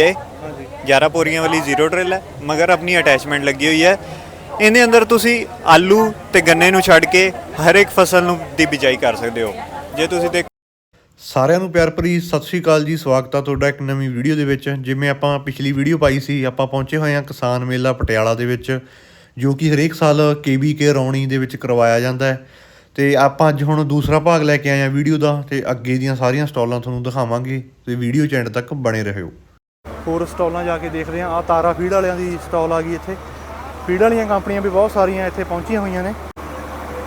ਹੈ। 11 ਪੋਰੀਆਂ ਵਾਲੀ zero drill ਹੈ, ਮਗਰ ਆਪਣੀ ਅਟੈਚਮੈਂਟ ਲੱਗੀ ਹੋਈ ਹੈ। ਇਹਦੇ ਅੰਦਰ ਤੁਸੀਂ ਆਲੂ ਤੇ ਗੰਨੇ ਨੂੰ ਛੱਡ ਕੇ ਹਰ ਇੱਕ ਫਸਲ ਨੂੰ ਦੀ ਬਿਜਾਈ ਕਰ ਸਕਦੇ ਹੋ। ਜੇ ਤੁਸੀਂ ਦੇਖ ਸਾਰਿਆਂ ਨੂੰ ਪਿਆਰ ਭਰੀ ਸਤਿ ਸ਼੍ਰੀ ਅਕਾਲ ਜੀ, ਸਵਾਗਤ ਆ ਤੁਹਾਡਾ ਇੱਕ ਨਵੀਂ ਵੀਡੀਓ ਦੇ ਵਿੱਚ। ਜਿਵੇਂ ਆਪਾਂ ਪਿਛਲੀ ਵੀਡੀਓ ਪਾਈ ਸੀ, ਆਪਾਂ ਪਹੁੰਚੇ ਹੋਏ ਹਾਂ ਕਿਸਾਨ ਮੇਲਾ ਪਟਿਆਲਾ ਦੇ ਵਿੱਚ, ਜੋ ਕਿ ਹਰੇਕ ਸਾਲ ਕੇ ਰੌਣੀ ਦੇ ਵਿੱਚ ਕਰਵਾਇਆ ਜਾਂਦਾ ਹੈ। ਤੇ ਆਪਾਂ ਅੱਜ ਹੁਣ ਦੂਸਰਾ ਭਾਗ ਲੈ ਕੇ ਆਏ ਹਾਂ ਵੀਡੀਓ ਦਾ, ਤੇ ਅੱਗੇ ਦੀਆਂ ਸਾਰੀਆਂ ਸਟਾਲਾਂ ਤੁਹਾਨੂੰ ਦਿਖਾਵਾਂਗੇ। ਤੇ ਵੀਡੀਓ ਚ ਐਂਡ ਤੱਕ ਬਣੇ ਰਹਿਓ ਹੋਰ ਸਟਾਲਾਂ ਜਾ ਕੇ ਦੇਖਦੇ ਹਾਂ। ਆ ਤਾਰਾ ਫੀਡ ਵਾਲਿਆਂ ਦੀ ਸਟਾਲ ਆ ਗਈ ਇੱਥੇ। ਫੀਡ ਵਾਲੀਆਂ ਕੰਪਨੀਆਂ ਵੀ ਬਹੁਤ ਸਾਰੀਆਂ ਇੱਥੇ ਪਹੁੰਚੀਆਂ ਹੋਈਆਂ ਨੇ।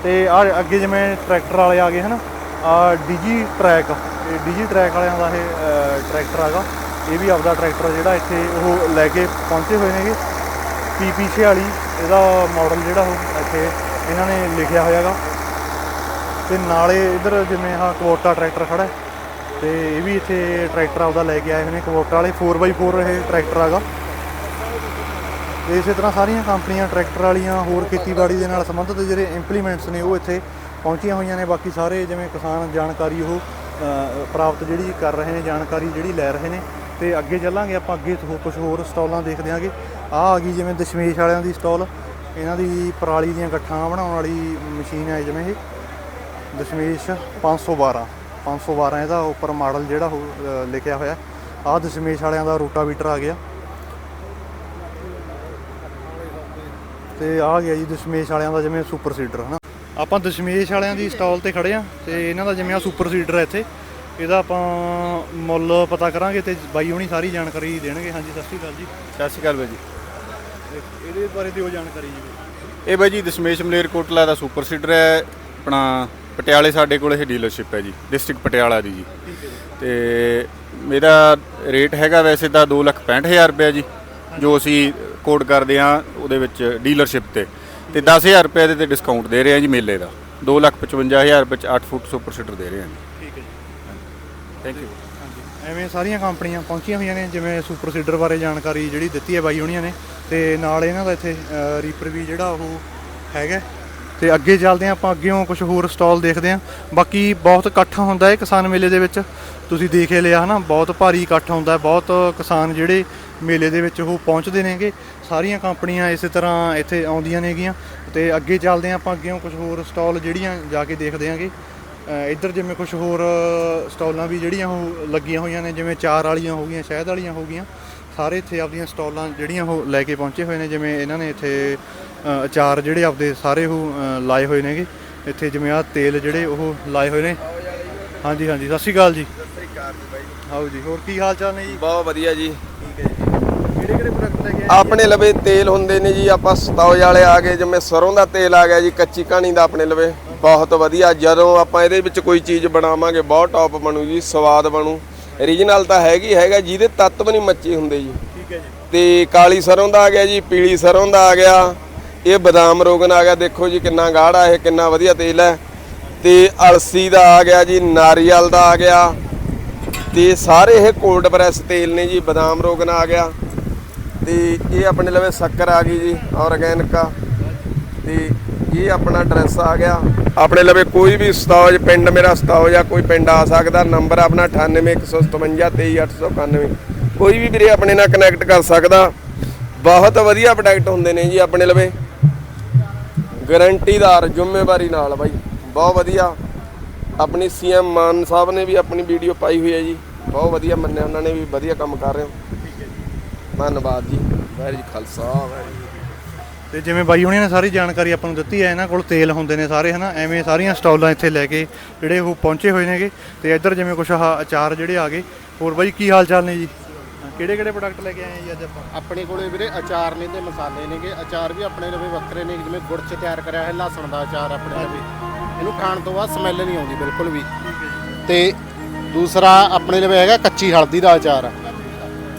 ਤੇ ਆ ਅੱਗੇ ਜਿਵੇਂ ਟਰੈਕਟਰ ਵਾਲੇ ਆ ਗਏ ਹਨ ਆ ਡੀਜੀ ਟਰੈਕ ਇਹ ਡੀਜੀ ਟਰੈਕ ਵਾਲਿਆਂ ਦਾ ਇਹ ਅ, ਟਰੈਕਟਰ ਹੈਗਾ। ਇਹ ਵੀ ਆਪਦਾ ਟਰੈਕਟਰ ਜਿਹੜਾ ਇੱਥੇ ਉਹ ਲੈ ਕੇ ਪਹੁੰਚੇ ਹੋਏ ਨੇਗੇ। ਪੀਪੀ 46 ਇਹਦਾ ਮਾਡਲ ਜਿਹੜਾ ਉਹ ਇੱਥੇ ਇਹਨਾਂ ਨੇ ਲਿਖਿਆ ਹੋਇਆਗਾ। ਤੇ ਨਾਲੇ ਇਧਰ ਜਿਵੇਂ ਆਹ ਕੋਟਾ ਟਰੈਕਟਰ ਖੜਾ ਹੈ। ਤੇ ਇਹ ਵੀ ਇੱਥੇ ਟਰੈਕਟਰ ਆਪਦਾ ਲੈ ਕੇ ਆਏ ਹੋਏ ਨੇ ਕਵੋਟਾ ਵਾਲੇ 4x4 ਇਹ ਟਰੈਕਟਰ ਹੈਗਾ। ਤੇ ਇਸੇ ਤਰ੍ਹਾਂ ਸਾਰੀਆਂ ਕੰਪਨੀਆਂ ਟਰੈਕਟਰ ਵਾਲੀਆਂ, ਹੋਰ ਖੇਤੀਬਾੜੀ ਦੇ ਨਾਲ ਸੰਬੰਧਿਤ ਜਿਹੜੇ ਇੰਪਲੀਮੈਂਟਸ ਨੇ, ਉਹ ਇੱਥੇ ਪਹੁੰਚੀਆਂ ਹੋਈਆਂ ਨੇ। ਬਾਕੀ ਸਾਰੇ ਜਿਵੇਂ ਕਿਸਾਨ ਜਾਣਕਾਰੀ ਉਹ ਪ੍ਰਾਪਤ ਜਿਹੜੀ ਕਰ ਰਹੇ ਨੇ, ਜਾਣਕਾਰੀ ਜਿਹੜੀ ਲੈ ਰਹੇ ਨੇ। ਤੇ ਅੱਗੇ ਚੱਲਾਂਗੇ ਆਪਾਂ, ਅੱਗੇ ਹੋ ਕੁਝ ਹੋਰ ਸਟਾਲਾਂ ਦੇਖਦੇ ਆਂਗੇ। ਆਹ ਆ ਗਈ ਜਿਵੇਂ ਦਸ਼ਮੇਸ਼ ਵਾਲਿਆਂ ਦੀ ਸਟਾਲ। ਇਹਨਾਂ ਦੀ ਪਰਾਲੀ ਦੀਆਂ ਗੱਠਾਂ ਬਣਾਉਣ ਵਾਲੀ ਮਸ਼ੀਨ ਹੈ ਜਿਵੇਂ ਇਹ। ਦਸ਼ਮੇਸ਼ 512 512 ਇਹਦਾ ਉੱਪਰ ਮਾਡਲ ਜਿਹੜਾ ਉਹ ਲਿਖਿਆ ਹੋਇਆ। ਆਹ ਦਸ਼ਮੇਸ਼ ਵਾਲਿਆਂ ਦਾ ਰੋਟਾਵੀਟਰ ਆ ਗਿਆ। ਤੇ ਆ ਗਿਆ ਜੀ ਦਸ਼ਮੇਸ਼ ਵਾਲਿਆਂ ਦਾ ਜਿਵੇਂ ਸੁਪਰ ਸੀਡਰ ਹਨਾ। ਆਪਾਂ ਦਸ਼ਮੇਸ਼ ਵਾਲਿਆਂ ਦੀ ਸਟਾਲ ਤੇ ਖੜੇ ਆ ਤੇ ਇਹਨਾਂ ਦਾ ਜਿਵੇਂ ਆ ਸੁਪਰ ਸੀਡਰ ਹੈ ਇੱਥੇ। ਇਹਦਾ ਆਪਾਂ ਮੁੱਲ ਪਤਾ ਕਰਾਂਗੇ ਤੇ ਬਾਈ ਹੁਣੀ ਸਾਰੀ ਜਾਣਕਾਰੀ ਦੇਣਗੇ। ਹਾਂਜੀ ਸਤਿ ਸ਼੍ਰੀ ਅਕਾਲ ਜੀ। ਸਤਿ ਸ਼੍ਰੀ ਅਕਾਲ ਬਾਈ ਜੀ। ਇਹਦੇ ਬਾਰੇ ਦਿਓ ਜਾਣਕਾਰੀ ਜੀ। ਇਹ ਬਾਈ ਜੀ ਦਸ਼ਮੇਸ਼ ਮਲੇਰਕੋਟਲਾ ਦਾ ਸੁਪਰ ਸੀਡਰ ਹੈ। ਆਪਣਾ ਪਟਿਆਲੇ ਸਾਡੇ ਕੋਲ ਇਹ ਡੀਲਰਸ਼ਿਪ ਹੈ ਜੀ ਡਿਸਟ੍ਰਿਕਟ ਪਟਿਆਲਾ ਦੀ ਜੀ। ਤੇ ਮੇਰਾ ਰੇਟ ਹੈਗਾ ਵੈਸੇ ਤਾਂ 265000 ਰੁਪਏ ਜੀ ਜੋ ਅਸੀਂ ਕੋਡ ਕਰਦੇ ਆ ਉਹਦੇ ਵਿੱਚ ਡੀਲਰਸ਼ਿਪ ਤੇ। ਤੇ 10000 ਰੁਪਏ ਦੇ ਤੇ ਡਿਸਕਾਊਂਟ ਦੇ ਰਹੇ ਆ ਜੀ ਮੇਲੇ ਦਾ। 255000 ਰੁਪਏ ਚ 8 ਫੁੱਟ ਸੁਪਰ ਸੀਡਰ ਦੇ ਰਹੇ ਆ ਜੀ। ਠੀਕ ਹੈ ਜੀ। ਥੈਂਕ ਯੂ ਐਵੇਂ ਸਾਰੀਆਂ ਕੰਪਨੀਆਂ ਪਹੁੰਚੀਆਂ ਹੋਈਆਂ ਨੇ ਜਿਵੇਂ ਸੁਪਰ ਸੀਡਰ ਬਾਰੇ ਜਾਣਕਾਰੀ ਜਿਹੜੀ ਦਿੱਤੀ ਹੈ ਬਾਈ ਹੁਣੀਆਂ ਨੇ ਤੇ ਨਾਲ ਇਹਨਾਂ ਦਾ ਇੱਥੇ ਰੀਪਰ ਵੀ ਜਿਹੜਾ ਉਹ ਹੈਗਾ। ਤੇ ਅੱਗੇ ਚੱਲਦੇ ਹਾਂ, ਆਪਾਂ ਅੱਗੇੋਂ ਕੁਝ ਹੋਰ ਸਟਾਲ ਦੇਖਦੇ ਹਾਂ। ਬਾਕੀ ਬਹੁਤ ਇਕੱਠ ਹੁੰਦਾ ਹੈ ਕਿਸਾਨ ਮੇਲੇ ਦੇ ਵਿੱਚ। ਤੁਸੀਂ ਦੇਖ ਹੀ ਲਿਆ ਹਨਾ, ਬਹੁਤ ਭਾਰੀ ਇਕੱਠ ਹੁੰਦਾ ਬਹੁਤ ਕਿਸਾਨ ਜਿਹੜੇ ਮੇਲੇ ਦੇ ਵਿੱਚ ਉਹ ਪਹੁੰਚਦੇ ਨੇਗੇ। ਸਾਰੀਆਂ ਕੰਪਨੀਆਂ ਇਸੇ ਤਰ੍ਹਾਂ ਇੱਥੇ ਆਉਂਦੀਆਂ ਨੇਗੀਆਂ। ਤੇ ਅੱਗੇ ਚੱਲਦੇ ਹਾਂ, ਆਪਾਂ ਅੱਗੇੋਂ ਕੁਝ ਹੋਰ ਸਟਾਲ ਜਿਹੜੀਆਂ ਜਾ ਕੇ ਦੇਖਦੇ ਆਂਗੇ ਇੱਧਰ ਜਿਵੇਂ ਕੁਝ ਹੋਰ ਸਟਾਲਾਂ ਵੀ ਜਿਹੜੀਆਂ ਉਹ ਲੱਗੀਆਂ ਹੋਈਆਂ ਨੇ, ਜਿਵੇਂ ਚਾਰ ਵਾਲੀਆਂ ਹੋ ਗਈਆਂ, ਸ਼ਹਿਦ ਵਾਲੀਆਂ ਹੋ ਗਈਆਂ। ਸਾਰੇ ਇੱਥੇ ਆਪਦੀਆਂ ਸਟਾਲਾਂ ਜਿਹੜੀਆਂ ਉਹ ਲੈ ਕੇ ਪਹੁੰਚੇ ਹੋਏ ਨੇ, ਜਿਵੇਂ ਇਹਨਾਂ ਨੇ ਇੱਥੇ ਅਚਾਰ ਜਿਹੜੇ ਆਪਦੇ ਸਾਰੇ ਉਹ ਲਾਏ ਹੋਏ ਨੇਗੇ। ਇੱਥੇ ਜਿਵੇਂ ਆ ਤੇਲ ਜਿਹੜੇ ਉਹ ਲਾਏ ਹੋਏ ਨੇ। ਹਾਂਜੀ ਹਾਂਜੀ ਸਤਿ ਸ਼੍ਰੀ ਅਕਾਲ ਜੀ। ਆਓ ਜੀ ਹੋਰ ਕੀ ਹਾਲ ਚਾਲ ਨੇ ਜੀ? ਬਹੁਤ ਵਧੀਆ ਜੀ। ਠੀਕ ਹੈ ਜੀ। ਕਿਹੜੇ ਕਿਹੜੇ ਪ੍ਰੋਡਕਟ ਲੈ ਕੇ ਆਏ ਆਪਣੇ ਲਵੇ ਤੇਲ ਹੁੰਦੇ ਨੇ ਜੀ ਆਪਾਂ ਸਤੌਜ ਵਾਲੇ ਆ ਗਏ ਜਿਵੇਂ ਸਰੋਂ ਦਾ ਤੇਲ ਆ ਗਿਆ ਜੀ ਕੱਚੀ ਕਹਾਣੀ ਦਾ ਆਪਣੇ ਲਵੇ। ਬਹੁਤ ਵਧੀਆ ਜਦੋਂ ਆਪਾਂ ਇਹਦੇ ਵਿੱਚ ਕੋਈ ਚੀਜ਼ ਬਣਾਵਾਂਗੇ ਬਹੁਤ ਟੌਪ ਬਣੂ ਜੀ ਸਵਾਦ ਬਣੂ। ਰੀਜਨਲ ਤਾਂ ਹੈਗੀ ਹੈਗਾ ਜਿਹਦੇ ਤੱਤ ਵੀ ਨਹੀਂ ਮੱਚੇ ਹੁੰਦੇ ਜੀ। ਠੀਕ ਹੈ ਜੀ। ਤੇ ਕਾਲੀ ਸਰੋਂ ਦਾ ਆ ਗਿਆ ਜੀ ਪੀਲੀ ਸਰੋਂ ਦਾ ਆ ਗਿਆ। ਇਹ ਬਦਾਮ ਰੋਗਨ ਆ ਗਿਆ, ਦੇਖੋ ਜੀ ਕਿੰਨਾ ਗਾੜਾ ਇਹ, ਕਿੰਨਾ ਵਧੀਆ ਤੇਲ ਹੈ। ਤੇ ਅਲਸੀ ਦਾ ਆ ਗਿਆ ਜੀ, ਨਾਰੀਅਲ ਦਾ ਆ ਗਿਆ। ਤੇ ਸਾਰੇ ਇਹ ਕੋਲਡ ਪ੍ਰੈਸ ਤੇਲ ਨੇ ਜੀ, ਬਦਾਮ ਰੋਗਨ ਆ ਗਿਆ। ਤੇ ਇਹ ਆਪਣੇ ਲਵੇ ਸ਼ੱਕਰ ਆ ਗਈ ਜੀ ਆਰਗੈਨਿਕ ਆ। ਤੇ ਇਹ ਆਪਣਾ ਐਡਰੈਸ ਆ ਗਿਆ। ਆਪਣੇ ਲਵੇ ਕੋਈ ਵੀ ਸਤੌਜ ਪਿੰਡ, ਮੇਰਾ ਸਤੌਜ ਆ, ਕੋਈ ਪਿੰਡ ਆ ਸਕਦਾ। ਨੰਬਰ ਆਪਣਾ 9815523891 ਕੋਈ ਵੀ ਵੀਰੇ ਆਪਣੇ ਨਾਲ ਕਨੈਕਟ ਕਰ ਸਕਦਾ। ਬਹੁਤ ਵਧੀਆ ਪ੍ਰੋਡਕਟ ਹੁੰਦੇ ਨੇ ਜੀ ਆਪਣੇ ਲਵੇ। ਗਰੰਟੀਦਾਰ ਜ਼ਿੰਮੇਵਾਰੀ ਨਾਲ ਬਾਈ, ਬਹੁਤ ਵਧੀਆ। ਆਪਣੀ ਸੀਐਮ ਮਾਨ ਸਾਹਿਬ ਨੇ ਵੀ ਆਪਣੀ ਵੀਡੀਓ ਪਾਈ ਹੋਈ ਹੈ ਜੀ। ਬਹੁਤ ਵਧੀਆ ਮੰਨਿਆ ਉਹਨਾਂ ਨੇ ਵੀ, ਵਧੀਆ ਕੰਮ ਕਰ ਰਹੇ ਹੋ। ਧੰਨਵਾਦ ਜੀ। ਵਾਹਿਗੁਰੂ ਜੀ ਖਾਲਸਾ, ਵਾਹਿਗੁਰੂ ਜੀ ਤੇ ਜਿਵੇਂ ਬਾਈ ਹੁਣੀਆਂ ਨੇ ਸਾਰੀ ਜਾਣਕਾਰੀ ਆਪਾਂ ਨੂੰ ਦਿੱਤੀ ਹੈ, ਇਹਨਾਂ ਕੋਲ ਤੇਲ ਹੁੰਦੇ ਨੇ ਸਾਰੇ, ਹਨਾ? ਐਵੇਂ ਸਾਰੀਆਂ ਸਟਾਲਾਂ ਇੱਥੇ ਲੈ ਕੇ ਜਿਹੜੇ ਉਹ ਪਹੁੰਚੇ ਹੋਏ ਨੇਗੇ। ਤੇ ਇੱਧਰ ਜਿਵੇਂ ਕੁਛ ਆਹ ਅਚਾਰ ਜਿਹੜੇ ਆ ਗਏ, ਹੋਰ ਬਾਈ ਕੀ ਹਾਲ ਚਾਲ ਨੇ ਜੀ? ਕਿਹੜੇ ਕਿਹੜੇ ਪ੍ਰੋਡਕਟ ਲੈ ਕੇ ਆਏ ਆ ਜੀ ਅੱਜ ਆਪਾਂ? ਆਪਣੇ ਕੋਲੇ ਵੀਰੇ ਅਚਾਰ ਨੇ ਤੇ ਮਸਾਲੇ ਨੇਗੇ। ਅਚਾਰ ਵੀ ਆਪਣੇ ਲਵੇ ਵੱਖਰੇ ਨੇ ਜਿਵੇਂ ਗੁੜ ਚ ਤਿਆਰ ਕਰਿਆ ਹੈ ਲਸਣ ਦਾ ਅਚਾਰ ਆਪਣੇ ਲਵੇ। ਇਹਨੂੰ ਖਾਣ ਤੋਂ ਬਾਅਦ ਸਮੈਲ ਨਹੀਂ ਆਉਂਦੀ ਬਿਲਕੁਲ ਵੀ। ਤੇ ਦੂਸਰਾ ਆਪਣੇ ਲਵੇ ਹੈਗਾ ਕੱਚੀ ਹਲਦੀ ਦਾ ਅਚਾਰ।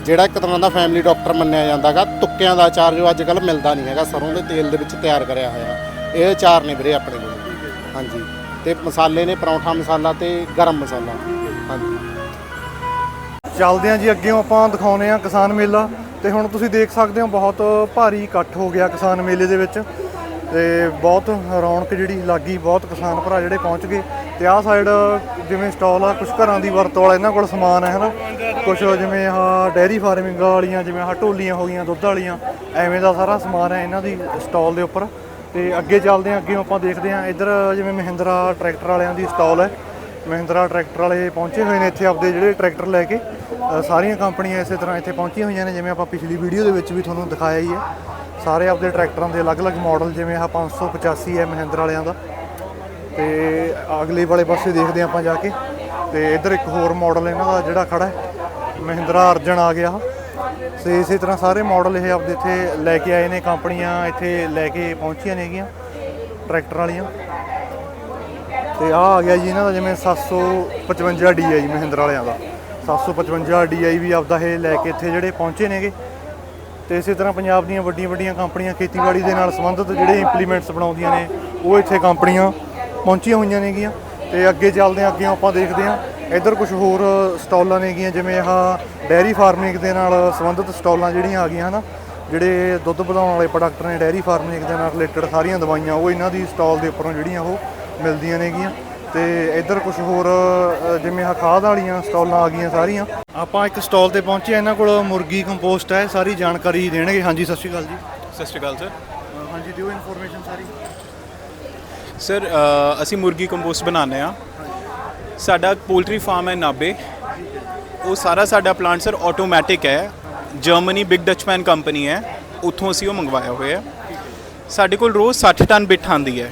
ਜਿਹੜਾ ਇੱਕ ਤਰ੍ਹਾਂ ਦਾ ਫੈਮਿਲੀ ਡਾਕਟਰ ਮੰਨਿਆ ਜਾਂਦਾਗਾ ਤੁੱਕਿਆਂ ਦਾ ਅਚਾਰ ਜੋ ਅੱਜ ਕੱਲ ਮਿਲਦਾ ਨਹੀਂ ਹੈਗਾ ਸਰੋਂ ਦੇ ਤੇਲ ਦੇ ਵਿੱਚ ਤਿਆਰ ਕਰਿਆ ਹੋਇਆ। ਇਹ ਅਚਾਰ ਨੇ ਵੀਰੇ ਆਪਣੇ ਕੋਲ। ਹਾਂਜੀ। ਤੇ ਮਸਾਲੇ ਨੇ ਪਰੌਂਠਾ ਮਸਾਲਾ ਤੇ ਗਰਮ ਮਸਾਲਾ। ਹਾਂਜੀ। ਚੱਲਦੇ ਹਾਂ ਜੀ, ਅੱਗੇੋਂ ਆਪਾਂ ਦਿਖਾਉਨੇ ਆ ਕਿਸਾਨ ਮੇਲਾ। ਤੇ ਹੁਣ ਤੁਸੀਂ ਦੇਖ ਸਕਦੇ ਹੋ ਬਹੁਤ ਭਾਰੀ ਇਕੱਠ ਹੋ ਗਿਆ ਕਿਸਾਨ ਮੇਲੇ ਦੇ ਵਿੱਚ। ਤੇ ਬਹੁਤ ਰੌਣਕ ਜਿਹੜੀ ਲੱਗੀ, ਬਹੁਤ ਕਿਸਾਨ ਭਰਾ ਜਿਹੜੇ ਪਹੁੰਚ ਗਏ। ਤੇ ਆਹ ਸਾਈਡ ਜਿਵੇਂ ਸਟਾਲ ਆ ਕੁਝ ਘਰਾਂ ਦੀ ਵਰਤੋਂ ਵਾਲਾ ਇਹਨਾਂ ਕੋਲ ਸਮਾਨ ਹੈ, ਹਨਾ? ਕੁਝ ਜਿਵੇਂ ਆਹ ਡੈਰੀ ਫਾਰਮਿੰਗ ਵਾਲੀਆਂ, ਜਿਵੇਂ ਆਹ ਢੋਲੀਆਂ ਹੋ ਗਈਆਂ, ਦੁੱਧ ਵਾਲੀਆਂ, ਐਵੇਂ ਦਾ ਸਾਰਾ ਸਮਾਨ ਹੈ ਇਹਨਾਂ ਦੀ ਸਟਾਲ ਦੇ ਉੱਪਰ। ਤੇ ਅੱਗੇ ਚੱਲਦੇ ਹਾਂ ਅੱਗੇ ਆਪਾਂ ਦੇਖਦੇ ਹਾਂ ਇੱਧਰ ਜਿਵੇਂ ਮਹਿੰਦਰਾ ਟਰੈਕਟਰ ਵਾਲਿਆਂ ਦੀ ਸਟਾਲ ਹੈ। ਮਹਿੰਦਰਾ ਟਰੈਕਟਰ ਵਾਲੇ ਪਹੁੰਚੇ ਹੋਏ ਨੇ ਇੱਥੇ ਆਪਦੇ ਜਿਹੜੇ ਟਰੈਕਟਰ ਲੈ ਕੇ। ਸਾਰੀਆਂ ਕੰਪਨੀਆਂ ਇਸੇ ਤਰ੍ਹਾਂ ਇੱਥੇ ਪਹੁੰਚੀਆਂ ਹੋਈਆਂ ਨੇ, ਜਿਵੇਂ ਆਪਾਂ ਪਿਛਲੀ ਵੀਡੀਓ ਦੇ ਵਿੱਚ ਵੀ ਤੁਹਾਨੂੰ ਦਿਖਾਇਆ ਹੀ ਹੈ। ਸਾਰੇ ਆਪਦੇ ਟਰੈਕਟਰਾਂ ਦੇ ਅਲੱਗ-ਅਲੱਗ ਮਾਡਲ ਜਿਵੇਂ ਆਹ 585 ਹੈ ਮਹਿੰਦਰਾ ਵਾਲਿਆਂ ਦਾ। ਤੇ ਅਗਲੇ ਵਾਲੇ ਪਾਸੇ ਦੇਖਦੇ ਹਾਂ ਆਪਾਂ ਜਾ ਕੇ। ਤੇ ਇੱਧਰ ਇੱਕ ਹੋਰ ਮਾਡਲ ਇਹਨਾਂ ਦਾ ਜਿਹੜਾ ਖੜਾ ਹੈ, ਮਹਿੰਦਰਾ ਅਰਜਨ ਆ ਗਿਆ। ਤੇ ਇਸੇ ਤਰ੍ਹਾਂ ਸਾਰੇ ਮਾਡਲ ਇਹ ਆਪਦੇ ਇੱਥੇ ਲੈ ਕੇ ਆਏ ਨੇ, ਕੰਪਨੀਆਂ ਇੱਥੇ ਲੈ ਕੇ ਪਹੁੰਚੀਆਂ ਨੇਗੀਆਂ ਟਰੈਕਟਰ ਵਾਲੀਆਂ। ਤੇ ਆ ਆ ਗਿਆ ਜੀ ਇਹਨਾਂ ਦਾ ਜਿਵੇਂ 755 DI ਜੀ ਮਹਿੰਦਰਾ ਵਾਲਿਆਂ ਦਾ। 755 DI ਵੀ ਆਪਦਾ ਇਹ ਲੈ ਕੇ ਇੱਥੇ ਜਿਹੜੇ ਪਹੁੰਚੇ ਨੇਗੇ। ਤੇ ਇਸੇ ਤਰ੍ਹਾਂ ਪੰਜਾਬ ਦੀਆਂ ਵੱਡੀਆਂ ਵੱਡੀਆਂ ਕੰਪਨੀਆਂ ਖੇਤੀਬਾੜੀ ਦੇ ਨਾਲ ਸੰਬੰਧਿਤ ਜਿਹੜੇ ਇੰਪਲੀਮੈਂਟਸ ਬਣਾਉਂਦੀਆਂ ਨੇ, ਉਹ ਇੱਥੇ ਕੰਪਨੀਆਂ ਪਹੁੰਚੀਆਂ ਹੋਈਆਂ ਨੇਗੀਆਂ। ਤੇ ਅੱਗੇ ਚੱਲਦੇ ਹਾਂ, ਅੱਗੇ ਆਪਾਂ ਦੇਖਦੇ ਹਾਂ। ਇੱਧਰ ਕੁਝ ਹੋਰ ਸਟਾਲਾਂ ਨੇਗੀਆਂ, ਜਿਵੇਂ ਆਹ ਡੈਰੀ ਫਾਰਮਿੰਗ ਦੇ ਨਾਲ ਸੰਬੰਧਿਤ ਸਟਾਲਾਂ ਜਿਹੜੀਆਂ ਆ ਗਈਆਂ ਹਨਾ। ਜਿਹੜੇ ਦੁੱਧ ਵਧਾਉਣ ਵਾਲੇ ਪ੍ਰੋਡਕਟ ਨੇ ਡੈਰੀ ਫਾਰਮਿੰਗ ਦੇ ਨਾਲ ਰਿਲੇਟਡ ਸਾਰੀਆਂ ਦਵਾਈਆਂ, ਉਹ ਇਹਨਾਂ ਦੀ ਸਟਾਲ ਦੇ ਉੱਪਰੋਂ ਜਿਹੜੀਆਂ ਉਹ ਮਿਲਦੀਆਂ ਨੇਗੀਆਂ ਤੇ ਇੱਧਰ ਕੁਝ ਹੋਰ ਜਿਵੇਂ ਆਹ ਖਾਦ ਵਾਲੀਆਂ ਸਟਾਲਾਂ ਆ ਗਈਆਂ ਸਾਰੀਆਂ। ਆਪਾਂ ਇੱਕ ਸਟਾਲ ਤੇ ਪਹੁੰਚੇ ਇਹਨਾਂ ਕੋਲ ਮੁਰਗੀ ਕੰਪੋਸਟ ਹੈ ਸਾਰੀ ਜਾਣਕਾਰੀ ਦੇਣਗੇ। ਹਾਂਜੀ ਸਤਿ ਸ਼੍ਰੀ ਅਕਾਲ ਜੀ। ਸਤਿ ਸ਼੍ਰੀ ਅਕਾਲ ਸਰ। ਹਾਂਜੀ ਦਿਓ ਇਨਫੋਰਮੇਸ਼ਨ ਸਾਰੀ। ਸਰ ਅਸੀਂ ਮੁਰਗੀ ਕੰਪੋਸਟ ਬਣਾਉਂਦੇ ਆ ਸਾਡਾ ਪੋਲਟਰੀ ਫਾਰਮ ਹੈ ਨਾਬੇ। ਉਹ ਸਾਰਾ ਸਾਡਾ ਪਲਾਂਟ ਸਰ ਆਟੋਮੈਟਿਕ ਹੈ। ਜਰਮਨੀ ਬਿਗ ਡਚਮੈਨ ਕੰਪਨੀ ਹੈ। ਉੱਥੋਂ ਅਸੀਂ ਉਹ ਮੰਗਵਾਇਆ ਹੋਇਆ ਸਾਡੇ ਕੋਲ ਰੋਜ਼ 60 ਟਨ ਬਿੱਠ ਆਉਂਦੀ ਹੈ।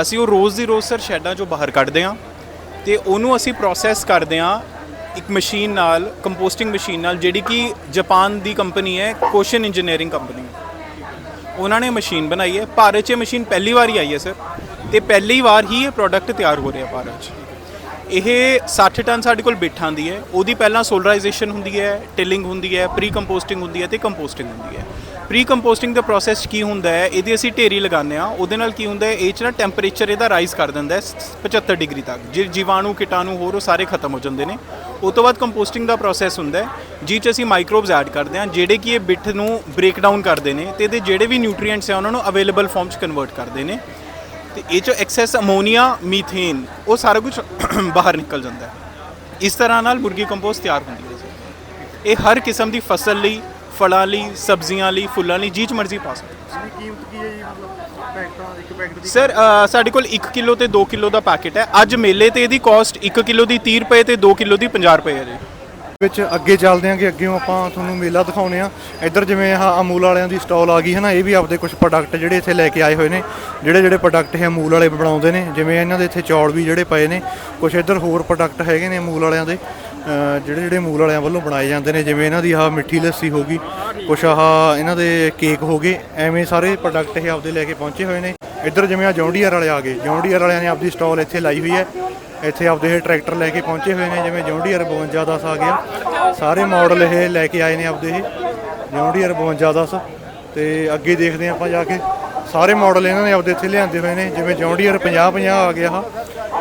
ਅਸੀਂ ਉਹ ਰੋਜ਼ ਦੀ ਰੋਜ਼ ਸਰ ਸ਼ੈਡਾਂ ਚੋਂ ਬਾਹਰ ਕੱਢਦੇ ਹਾਂ ਤੇ ਉਹਨੂੰ ਅਸੀਂ ਪ੍ਰੋਸੈਸ ਕਰਦੇ ਹਾਂ ਇੱਕ ਮਸ਼ੀਨ ਨਾਲ ਕੰਪੋਸਟਿੰਗ ਮਸ਼ੀਨ ਨਾਲ, ਜਿਹੜੀ ਕਿ ਜਾਪਾਨ ਦੀ ਕੰਪਨੀ ਹੈ ਕੋਸ਼ਨ ਇੰਜੀਨੀਅਰਿੰਗ ਕੰਪਨੀ ਉਹਨਾਂ ਨੇ ਮਸ਼ੀਨ ਬਣਾਈ ਹੈ। ਭਾਰਤ 'ਚ ਇਹ ਮਸ਼ੀਨ ਪਹਿਲੀ ਵਾਰ ਹੀ ਆਈ ਹੈ ਸਰ ਤੇ ਪਹਿਲੀ ਵਾਰ ਹੀ ਇਹ ਪ੍ਰੋਡਕਟ ਤਿਆਰ ਹੋ ਰਿਹਾ ਭਾਰਤ 'ਚ। ਇਹ 60 ਟਨ ਸਾਡੇ ਕੋਲ ਬਿੱਠ ਦੀ ਹੈ। ਉਹਦੀ ਪਹਿਲਾਂ ਸੋਲਰਾਈਜੇਸ਼ਨ ਹੁੰਦੀ ਹੈ ਟਿਲਿੰਗ ਹੁੰਦੀ ਹੈ ਪ੍ਰੀ ਕੰਪੋਸਟਿੰਗ ਹੁੰਦੀ ਹੈ ਤੇ ਕੰਪੋਸਟਿੰਗ ਹੁੰਦੀ ਹੈ। ਪ੍ਰੀ ਕੰਪੋਸਟਿੰਗ ਦਾ ਪ੍ਰੋਸੈਸ ਕੀ ਹੁੰਦਾ ਹੈ, ਇਹਦੀ ਅਸੀਂ ਢੇਰੀ ਲਗਾਉਂਦੇ ਆ ਉਹਦੇ ਨਾਲ ਕੀ ਹੁੰਦਾ ਹੈ, ਇਹ 'ਚ ਨਾ ਟੈਂਪਰੇਚਰ ਇਹਦਾ ਰਾਈਜ਼ ਕਰ ਦਿੰਦਾ ਹੈ 75 ਡਿਗਰੀ ਤੱਕ। ਜੇ ਜੀਵਾਣੂ, ਕੀਟਾਣੂ, ਹੋਰ ਉਹ ਸਾਰੇ ਖਤਮ ਹੋ ਜਾਂਦੇ ਨੇ। ਉਸ ਤੋਂ ਬਾਅਦ ਕੰਪੋਸਟਿੰਗ ਦਾ ਪ੍ਰੋਸੈਸ ਹੁੰਦਾ ਹੈ ਜਿਹ 'ਚ ਅਸੀਂ ਮਾਈਕਰੋਬਸ ਐਡ ਕਰਦੇ ਹਾਂ, ਜਿਹੜੇ ਕਿ ਇਹ ਬਿੱਠ ਨੂੰ ਬ੍ਰੇਕ ਡਾਊਨ ਕਰਦੇ ਨੇ ਤੇ ਇਹਦੇ ਜਿਹੜੇ ਵੀ ਨਿਊਟ੍ਰੀਐਂਟਸ ਆ ਉਹਨਾਂ ਨੂੰ ਅਵੇਲੇਬਲ ਫਾਰਮ 'ਚ ਕਨਵਰਟ ਕਰਦੇ ਨੇ। ਤੇ ਇਹ 'ਚ ਐਕਸੈਸ ਅਮੋਨੀਆ ਮੀਥੇਨ ਉਹ ਸਾਰਾ ਕੁਝ ਬਾਹਰ ਨਿਕਲ ਜਾਂਦਾ ਹੈ। ਇਸ ਤਰ੍ਹਾਂ ਨਾਲ ਮੁਰਗੀ ਕੰਪੋਸਟ ਤਿਆਰ ਹੁੰਦੀ ਹੈ ਇਹ ਹਰ ਕਿਸਮ ਦੀ ਫਸਲ ਲਈ ਫਲਾਂ ਲਈ ਸਬਜ਼ੀਆਂ ਲਈ ਫੁੱਲਾਂ ਲਈ ਜਿਹ 'ਚ ਮਰਜ਼ੀ ਪਾ ਸਕਦੇ ਹੋ। ਇਹਦੀ ਕੀਮਤ ਕੀ ਹੈ ਜੀ ਮਤਲਬ ਪੈਕਟਾਂ ਇੱਕ ਪੈਕਟ ਦੀ? ਸਰ ਅ, ਸਾਡੇ ਕੋਲ 1 ਕਿਲੋ ਤੇ 2 ਕਿਲੋ ਦਾ ਪੈਕੇਟ ਹੈ। ਅੱਜ ਮੇਲੇ ਤੇ ਇਹਦੀ ਕਾਸਟ 1 ਕਿਲੋ ਦੀ 30 ਰੁਪਏ ਤੇ 2 ਕਿਲੋ ਦੀ 50 ਰੁਪਏ ਹੈ ਜੀ। ਵਿੱਚ ਅੱਗੇ ਚੱਲਦੇ ਹਾਂ ਕਿ ਅੱਗੇੋਂ ਆਪਾਂ ਤੁਹਾਨੂੰ ਮੇਲਾ ਦਿਖਾਉਨੇ ਆ। ਇੱਧਰ ਜਿਵੇਂ ਆਹ ਅਮੂਲ ਵਾਲਿਆਂ ਦੀ ਸਟਾਲ ਆ ਗਈ ਹੈ ਨਾ ਇਹ ਵੀ ਆਪਦੇ ਕੁਝ ਪ੍ਰੋਡਕਟ ਜਿਹੜੇ ਇੱਥੇ ਲੈ ਕੇ ਆਏ ਹੋਏ ਨੇ। ਜਿਹੜੇ ਜਿਹੜੇ ਪ੍ਰੋਡਕਟ ਇਹ ਅਮੂਲ ਵਾਲੇ ਬਣਾਉਂਦੇ ਨੇ ਜਿਵੇਂ ਇਹਨਾਂ ਦੇ ਇੱਥੇ ਚੌਲ ਵੀ ਜਿਹੜੇ ਪਏ ਨੇ ਕੁਝ ਇੱਧਰ ਹੋਰ ਪ੍ਰੋਡਕਟ ਹੈਗੇ ਨੇ ਅਮੂਲ ਵਾਲਿਆਂ ਦੇ। ਜਿਹੜੇ ਜਿਹੜੇ ਮੂਲ ਵਾਲਿਆਂ ਵੱਲੋਂ ਬਣਾਏ ਜਾਂਦੇ ਨੇ, ਜਿਵੇਂ ਇਹਨਾਂ ਦੀ ਆਹ ਮਿੱਠੀ ਲੱਸੀ ਹੋ ਗਈ, ਕੁਛ ਆਹ ਇਹਨਾਂ ਦੇ ਕੇਕ ਹੋ ਗਏ, ਐਵੇਂ ਸਾਰੇ ਪ੍ਰੋਡਕਟ ਇਹ ਆਪਦੇ ਲੈ ਕੇ ਪਹੁੰਚੇ ਹੋਏ ਨੇ। ਇੱਧਰ ਜਿਵੇਂ ਆ ਜੌਂਡੀਅਰ ਵਾਲੇ ਆ ਗਏ ਜੌਂਡੀਅਰ ਵਾਲਿਆਂ ਨੇ ਆਪਦੀ ਸਟਾਲ ਇੱਥੇ ਲਾਈ ਹੋਈ ਹੈ। ਇੱਥੇ ਆਪਦੇ ਇਹ ਟਰੈਕਟਰ ਲੈ ਕੇ ਪਹੁੰਚੇ ਹੋਏ ਨੇ, ਜਿਵੇਂ ਜੌਂਡੀਅਰ 52 ਦਸ ਆ ਗਿਆ। ਸਾਰੇ ਮਾਡਲ ਇਹ ਲੈ ਕੇ ਆਏ ਨੇ ਆਪਦੇ ਇਹ ਜੌਂਡੀਅਰ 52 ਦਸ। ਤੇ ਅੱਗੇ ਦੇਖਦੇ ਹਾਂ ਆਪਾਂ ਜਾ ਕੇ, ਸਾਰੇ ਮਾਡਲ ਇਹਨਾਂ ਨੇ ਆਪਦੇ ਇੱਥੇ ਲਿਆਂਦੇ ਹੋਏ ਨੇ, ਜਿਵੇਂ ਜੌਂਡੀਅਰ 50 50 ਆ ਗਿਆ ਆਹ